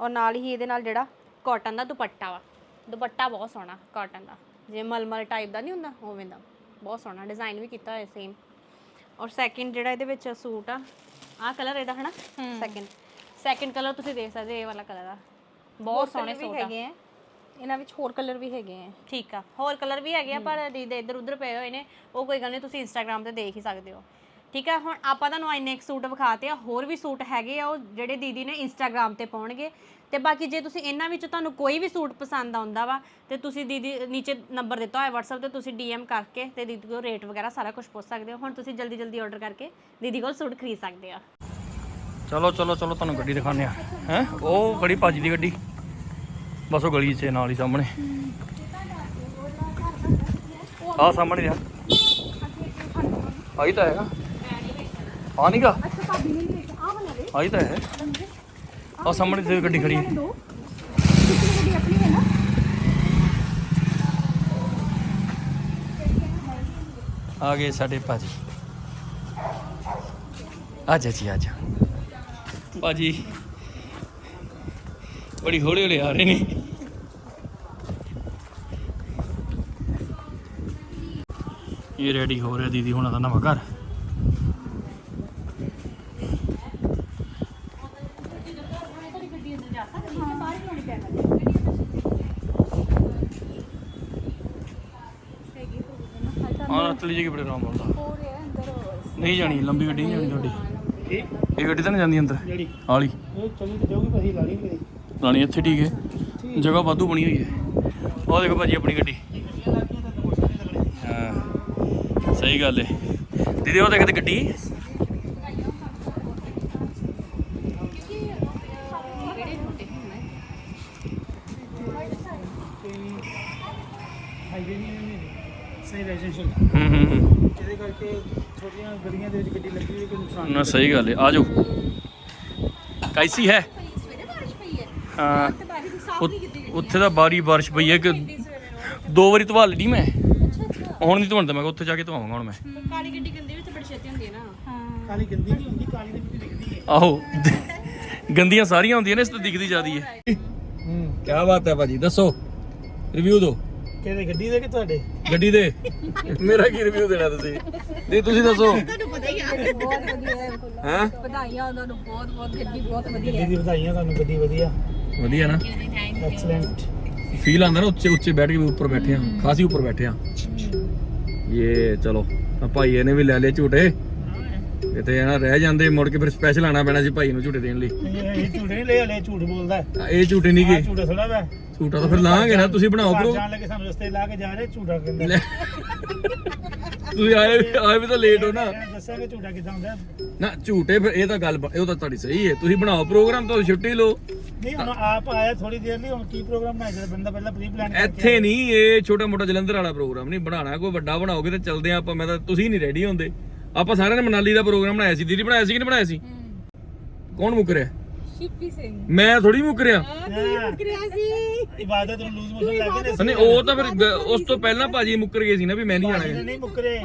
ਔਰ ਨਾਲ ਹੀ ਇਹਦੇ ਨਾਲ ਜਿਹੜਾ ਕਾਟਨ ਦਾ ਦੁਪੱਟਾ ਵਾ। ਦੁਪੱਟਾ ਬਹੁਤ ਸੋਹਣਾ ਕਾਟਨ ਦਾ। ਜਿਵੇਂ ਮਲਮਲ ਟਾਈਪ ਦਾ ਨਹੀਂ ਹੁੰਦਾ ਉਵੇਂ ਦਾ। ਬਹੁਤ ਸੋਹਣਾ ਡਿਜ਼ਾਈਨ ਵੀ ਕੀਤਾ ਹੋਇਆ ਸੇਮ ਔਰ ਸੈਕਿੰਡ ਜਿਹੜਾ ਇਹਦੇ ਵਿੱਚ ਸੂਟ ਆ ਆਹ ਕਲਰ ਇਹਦਾ ਹਨਾ? ਸੈਕਿੰਡ ਸੈਕਿੰਡ ਕਲਰ ਤੁਸੀਂ ਦੇਖ ਸਕਦੇ ਇਹ ਵਾਲਾ ਕਲਰ ਆ। ਬਹੁਤ ਸੋਹਣੇ ਸੂਟ ਹੈਗੇ ਆ। ਇਹਨਾਂ ਵਿੱਚ ਹੋਰ ਕਲਰ ਵੀ ਹੈਗੇ ਆ। ਠੀਕ ਆ ਹੋਰ ਕਲਰ ਵੀ ਹੈਗੇ ਆ ਪਰ ਦੀਦੇ ਇੱਧਰ ਉੱਧਰ ਪਏ ਹੋਏ ਨੇ। ਉਹ ਕੋਈ ਗੱਲ ਨਹੀਂ ਤੁਸੀਂ ਇੰਸਟਾਗ੍ਰam ਤੇ ਦੇਖ ਹੀ ਸਕਦੇ ਹੋ। ਠੀਕ ਆ ਹੁਣ ਆਪਾਂ ਤੁਹਾਨੂੰ ਇੰਨੇ ਇੱਕ ਸੂਟ ਵਿਖਾਤੇ ਆ। ਹੋਰ ਵੀ ਸੂਟ ਹੈਗੇ ਆ ਉਹ ਜਿਹੜੇ ਦੀਦੀ ਨੇ ਇੰਸਟਾਗ੍ਰam ਤੇ ਪਾਉਣਗੇ। ਤੇ ਬਾਕੀ ਜੇ ਤੁਸੀਂ ਇਹਨਾਂ ਵਿੱਚ ਤੁਹਾਨੂੰ ਕੋਈ ਵੀ ਸੂਟ ਪਸੰਦ ਆਉਂਦਾ ਵਾ ਤੇ ਤੁਸੀਂ ਦੀਦੀ ਨੀਚੇ ਨੰਬਰ ਦਿੱਤਾ ਹੋਇਆ WhatsApp ਤੇ ਤੁਸੀਂ DM ਕਰਕੇ ਤੇ ਦੀਦੀ ਕੋਲ ਰੇਟ ਵਗੈਰਾ ਸਾਰਾ ਕੁਝ ਪੁੱਛ ਸਕਦੇ ਹੋ। ਹੁਣ ਤੁਸੀਂ ਜਲਦੀ ਜਲਦੀ ਆਰਡਰ ਕਰਕੇ ਦੀਦੀ ਕੋਲ ਸੂਟ ਖਰੀਦ ਸਕਦੇ ਆ। ਚਲੋ ਚਲੋ ਚਲੋ ਤੁਹਾਨੂੰ ਗੱਡੀ ਦਿਖਾਉਂਦੇ ਆ ਹੈ? ਉਹ ਖੜੀ ਭਾਜੀ ਦੀ ਗੱਡੀ। ਬਸ ਉਹ ਗਲੀ 'ਚ ਨਾਲ ਹੀ ਸਾਹਮਣੇ। ਆ ਸਾਹਮਣੇ ਆ ਆਈ ਤਾਂ ਹੈਗਾ। ਆ ਨਹੀਂਗਾ ਆਈ ਤਾਂ ਹੈ। ਆ ਸਾਹਮਣੇ ਤੇ ਗੱਡੀ ਖੜੀ। ਹੈ ਆ ਗਏ ਸਾਡੇ ਭਾਜੀ। ਆਜਾ ਜੀ ਆਜਾ ਭਾਜੀ ਬੜੀ ਹੌਲੀ ਹੌਲੀ ਆ ਰਹੇ ਨੇ। ਇਹ ਰੈਡੀ ਹੋ ਰਿਹਾ ਦੀਦੀ ਹੁਣਾਂ ਦਾ ਨਵਾਂ ਘਰ ਹਾਂ ਚਲੀ ਜੀ ਬੜੇ ਆਰਾਮ ਨਾਲ ਨਹੀਂ ਜਾਣੀ ਲੰਬੀ ਗੱਡੀ ਨਹੀਂ ਜਾਣੀ ਤੁਹਾਡੀ। ਇਹ ਗੱਡੀ ਤਾਂ ਨਹੀਂ ਜਾਂਦੀ ਅੰਦਰ? ਜਿਹੜੀ। ਹਾਲੀ ਇਹ ਚਲੀ ਤੇ ਜਾਊਗੀ ਭਾਜੀ ਲਾਣੀ ਕਰੀ ਲਾਣੀ ਇੱਥੇ ਠੀਕ ਹੈ। ਜਗ੍ਹਾ ਵਾਧੂ ਬਣੀ ਹੋਈ ਹੈ। ਉਹ ਦੇਖੋ ਭਾਜੀ ਆਪਣੀ ਗੱਡੀ। ਹਾਂ ਸਹੀ ਗੱਲ ਹੈ। ਦੀਦੀ ਉਹ ਦੇਖਦੇ ਗੱਡੀ? ਹਾਈਵੇ ਨਹੀਂ ਸਹੀ ਰੈਜ਼ੀਡੈਂਸ਼ੀਅਲ ਕਰਕੇ ਛੋਟੀਆਂ ਗਲੀਆਂ ਦੇ ਵਿੱਚ ਗੱਡੀ ਲੱਗੀ ਹੋਈ ਕੋਈ ਨੁਕਸਾਨ ਨਾ ਸਹੀ ਗੱਲ ਹੈ ਆ ਜਾਓ। ਕੈਸੀ ਹੈ? ਉੱਥੇ ਤਾਂ ਬਾਰੀ ਬਾਰਿਸ਼ ਪਈ ਹੈ ਕਿ ਦੋ ਵਾਰੀ ਧਵਾ ਲਈ ਮੈਂ। ਹੁਣ ਨਹੀਂ ਧਵਾਉਂਦਾ ਮੈਂ ਕਿਹਾ ਉੱਥੇ ਜਾ ਕੇ ਧਵਾਵਾਂਗਾ ਹੁਣ ਮੈਂ। ਕਾਲੀ ਗੱਡੀ ਗੰਦੀ ਵੀ ਤੇ ਬੜੀ ਛੇਤੀ ਹੁੰਦੀ ਹੈ ਨਾ। ਕਾਲੀ ਗੰਦੀ ਨਹੀਂ ਹੁੰਦੀ ਕਾਲੀ ਦੇ ਵਿੱਚ ਦਿਖਦੀ ਹੈ। ਆਹੋ। ਗੰਦੀਆਂ ਸਾਰੀਆਂ ਹੁੰਦੀਆਂ ਨੇ ਇਸ ਤੋਂ ਦਿਖਦੀ ਜ਼ਿਆਦੀ ਹੈ। ਹੂੰ। ਕੀ ਬਾਤ ਹੈ ਭਾਜੀ ਦੱਸੋ। ਰਿਵਿਊ ਦਿਓ। ਕਿਹਦੇ ਗੱਡੀ ਦੇ ਕਿ ਤੁਹਾਡੇ? ਗੱਡੀ ਦੇ। ਮੇਰਾ ਕੀ ਰਿਵਿਊ ਦੇਣਾ ਤੁਸੀਂ? ਨਹੀਂ ਤੁਸੀਂ ਦੱਸੋ। ਬਹੁਤ ਵਧੀਆ ਹੈ ਵਧਾਈਆਂ ਉਹਨਾਂ ਨੂੰ ਬਹੁਤ ਬਹੁਤ ਗੱਡੀ ਬਹੁਤ ਵਧੀਆ ਗੱਡੀ ਦੀ ਵਧਾਈਆਂ ਤੁਹਾਨੂੰ ਗੱਡੀ ਵਧੀਆ। ਵਧੀਆ ਨਾ? ਐਕਸਲੈਂਟ ਫੀਲ ਆਂਦਾ ਨਾ ਉੱਚੇ ਉੱਚੇ ਬੈਠ ਕੇ ਵੀ ਉੱਪਰ ਬੈਠੇ ਆ ਖਾਸੀ ਉੱਪਰ ਬੈਠੇ ਆ ਇਹ ਚਲੋ। ਆ ਭਾਈ ਇਹਨੇ ਵੀ ਲੈ ਲਏ ਝੂਟੇ। ਇਹ ਤੇ ਨਾ ਰਹਿ ਜਾਂਦੇ ਮੁੜ ਕੇ ਫਿਰ ਸਪੈਸ਼ਲ ਆਣਾ ਪੈਣਾ ਸੀ ਭਾਈ ਨੂੰ ਝੂਟੇ ਦੇਣ ਲਈ। ਇਹ ਝੂਠ ਨਹੀਂ ਲੈ ਹਲੇ ਝੂਠ ਬੋਲਦਾ। ਇਹ ਝੂਟੇ ਨਹੀਂ ਗਏ ਝੂਠ ਥੋੜਾ ਵਾ। ਝੂਟਾ ਤਾਂ ਫਿਰ ਨਾ ਤੁਸੀਂ ਬਣਾਓ ਘਰ ਲੱਗੇ ਸਾਨੂੰ ਰਸਤੇ ਲਾ ਕੇ ਜਾ ਰਹੇ ਝੂਠਾ ਕਹਿੰਦਾ। ਲੈ। ਤੁਸੀਂ ਆਏ ਆਏ ਵੀ ਤਾਂ ਲੇਟ ਹੋ ਨਾ। ਦੱਸਾਂਗੇ ਝੂਠਾ ਕਿਦਾਂ ਹੁੰਦਾ। ਹੈ। ਨਾ ਝੂਟੇ ਫਿਰ ਇਹ ਤਾਂ ਗੱਲ ਬ- ਇਹ ਤਾਂ ਤੁਹਾਡੀ ਸਹੀ ਹੈ। ਤੁਸੀਂ ਬਣਾਓ ਪ੍ਰੋਗਰਾਮ ਤਾਂ ਛੁੱਟੀ ਲਓ। ਨਹੀਂ ਹੁਣ ਆਪ ਆਇਆ ਥੋੜੀ ਦੇਰ ਲਈ ਹੁਣ ਕੀ ਪ੍ਰੋਗਰਾਮ ਬਣਾਇਆ ਜਿਹੜਾ ਬੰਦਾ ਪਹਿਲਾਂ ਪ੍ਰੀ ਪਲਾਨ ਇੱਥੇ ਨਹੀਂ ਇਹ ਛੋਟਾ ਮੋਟਾ ਜਲੰਧਰ ਵਾਲਾ ਪ੍ਰੋਗਰਾਮ ਨਹੀਂ ਬਣਾਉਣਾ ਕੋਈ ਵੱਡਾ ਬਣਾਓਗੇ ਤੇ ਚੱਲਦੇ ਆ ਆਪਾਂ ਮੈਂ ਤਾਂ ਤੁਸੀਂ ਨਹੀਂ ਰੈਡੀ ਹੁੰਦੇ। ਆਪਾਂ ਸਾਰਿਆਂ ਨੇ ਮਨਾਲੀ ਦਾ ਪ੍ਰੋਗਰਾਮ ਬਣਾਇਆ ਸੀ। ਦੀਦੀ ਬਣਾਇਆ ਸੀ ਕਿ ਨਹੀਂ ਬਣਾਇਆ ਸੀ? ਕੌਣ ਮੁੱਕ ਰਿਹਾ? ਸ਼ਿਪੀ ਸਿੰਘ। ਮੈਂ ਥੋੜੀ ਮੁੱਕ ਰਿਹਾ। ਇਬਾਦਤ ਨੂੰ ਲੂਜ਼ ਮੋਸ਼ਨ ਲੱਗ ਗਏ ਨਹੀਂ ਉਹ ਤਾਂ ਫਿਰ ਗ- ਉਸ ਤੋਂ ਪਹਿਲਾਂ ਭਾਜੀ ਮੁੱਕਰ ਗਏ ਸੀ ਨਾ ਵੀ ਮੈਂ ਨਹੀਂ ਭਾਜੀ ਨੇ ਜਾਣਾ ਨਹੀਂ ਮੁੱਕਰੇ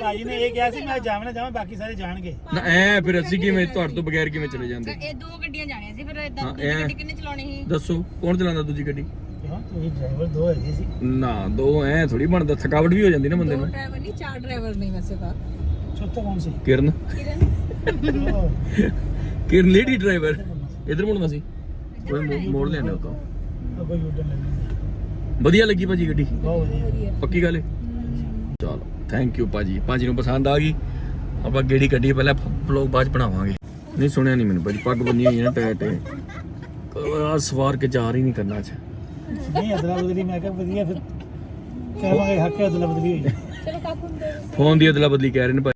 ਭਾਜੀ ਨੇ ਇਹ ਕਿਹਾ ਸੀ ਮੈਂ ਜਾਵਣਾ ਜਾਵਾਂ ਬਾਕੀ ਸਾਰੇ ਜਾਣਗੇ। ਨਾ ਐ ਫਿਰ ਅਸੀਂ ਕਿਵੇਂ ਤੁਹਾਡੇ ਤੋਂ ਬਗੈਰ ਕਿਵੇਂ ਚਲੇ ਜਾਂਦੇ? ਇਹ ਦੋ ਗੱਡੀਆਂ ਜਾਣੀਆਂ ਸੀ ਫਿਰ ਇਦਾਂ ਹਾਂ ਕਿੰਨੇ ਚਲਾਉਣੀ ਸੀ? ਦੱਸੋ ਕੌਣ ਚਲਾਉਂਦਾ ਦੂਜੀ ਗੱਡੀ? ਕਿਉਂ? ਤੁਸੀਂ ਡਰਾਈਵਰ ਦੋ ਹੈਗੇ ਸੀ। ਨਾ ਦੋ ਐ ਥੋੜੀ ਬਣਦਾ ਥਕਾਵਟ ਵੀ ਹੋ ਜਾਂਦੀ ਨਾ ਬੰਦੇ ਨੂੰ। ਡਰਾਈਵਰ ਨਹੀਂ ਚਾਰ ਡਰਾਈਵਰ ਨਹੀਂ ਵੈਸੇ ਤਾਂ। ਉਹ, ਕਿਰਨ। Lady driver. ਇਧਰ ਮੁੜਨਾ ਸੀ। ਕੋਈ ਮੋ- ਮੋੜ ਲੈਣੇ ਉਹ ਤੋਂ ਉਹ ਕੋਈ ਯੂਟਰਨ ਲੈਣਾ ਵਧੀਆ ਲੱਗੀ ਭਾਜੀ ਗੱਡੀ। ਪੱਕੀ ਗੱਲ ਹੈ ਚਲੋ ਥੈਂਕ ਯੂ ਭਾਜੀ। ਭਾਜੀ ਨੂੰ ਪਸੰਦ ਆ ਗਈ। ਆਪਾਂ ਗੇੜੀ ਕੱਢੀ ਪਹਿਲਾਂ ਵਲੌਗ ਬਾਅਦ 'ਚ ਬਣਾਵਾਂਗੇ। ਨਹੀਂ ਸੁਣਿਆ ਨਹੀਂ ਮੈਨੂੰ ਭਾਜੀ। ਪੱਗ ਬੰਨੀ ਹੋਈ ਹੈ ਨਾ ਟੈਟ ਆ ਸਵਾਰ ਕੇ ਜਾ ਰਹੀ ਨਹੀਂ ਕਰਨਾ ਅੱਜ ਨਹੀਂ ਅਦਲਾ ਬਦਲੀ ਮੈਂ ਕਿਹਾ ਵਧੀਆ ਫਿਰ ਕਹਾਂਗੇ ਹੱਕ ਅਦਲਾ ਬਦਲੀ ਹੋਈ। ਚਲੋ ਕਾਕੂ ਨੂੰ ਦੇ ਫੋਨ ਦੀ ਅਦਲਾ ਬਦਲੀ ਕਹਿ ਰਹੇ ਨੇ ਭਾਈ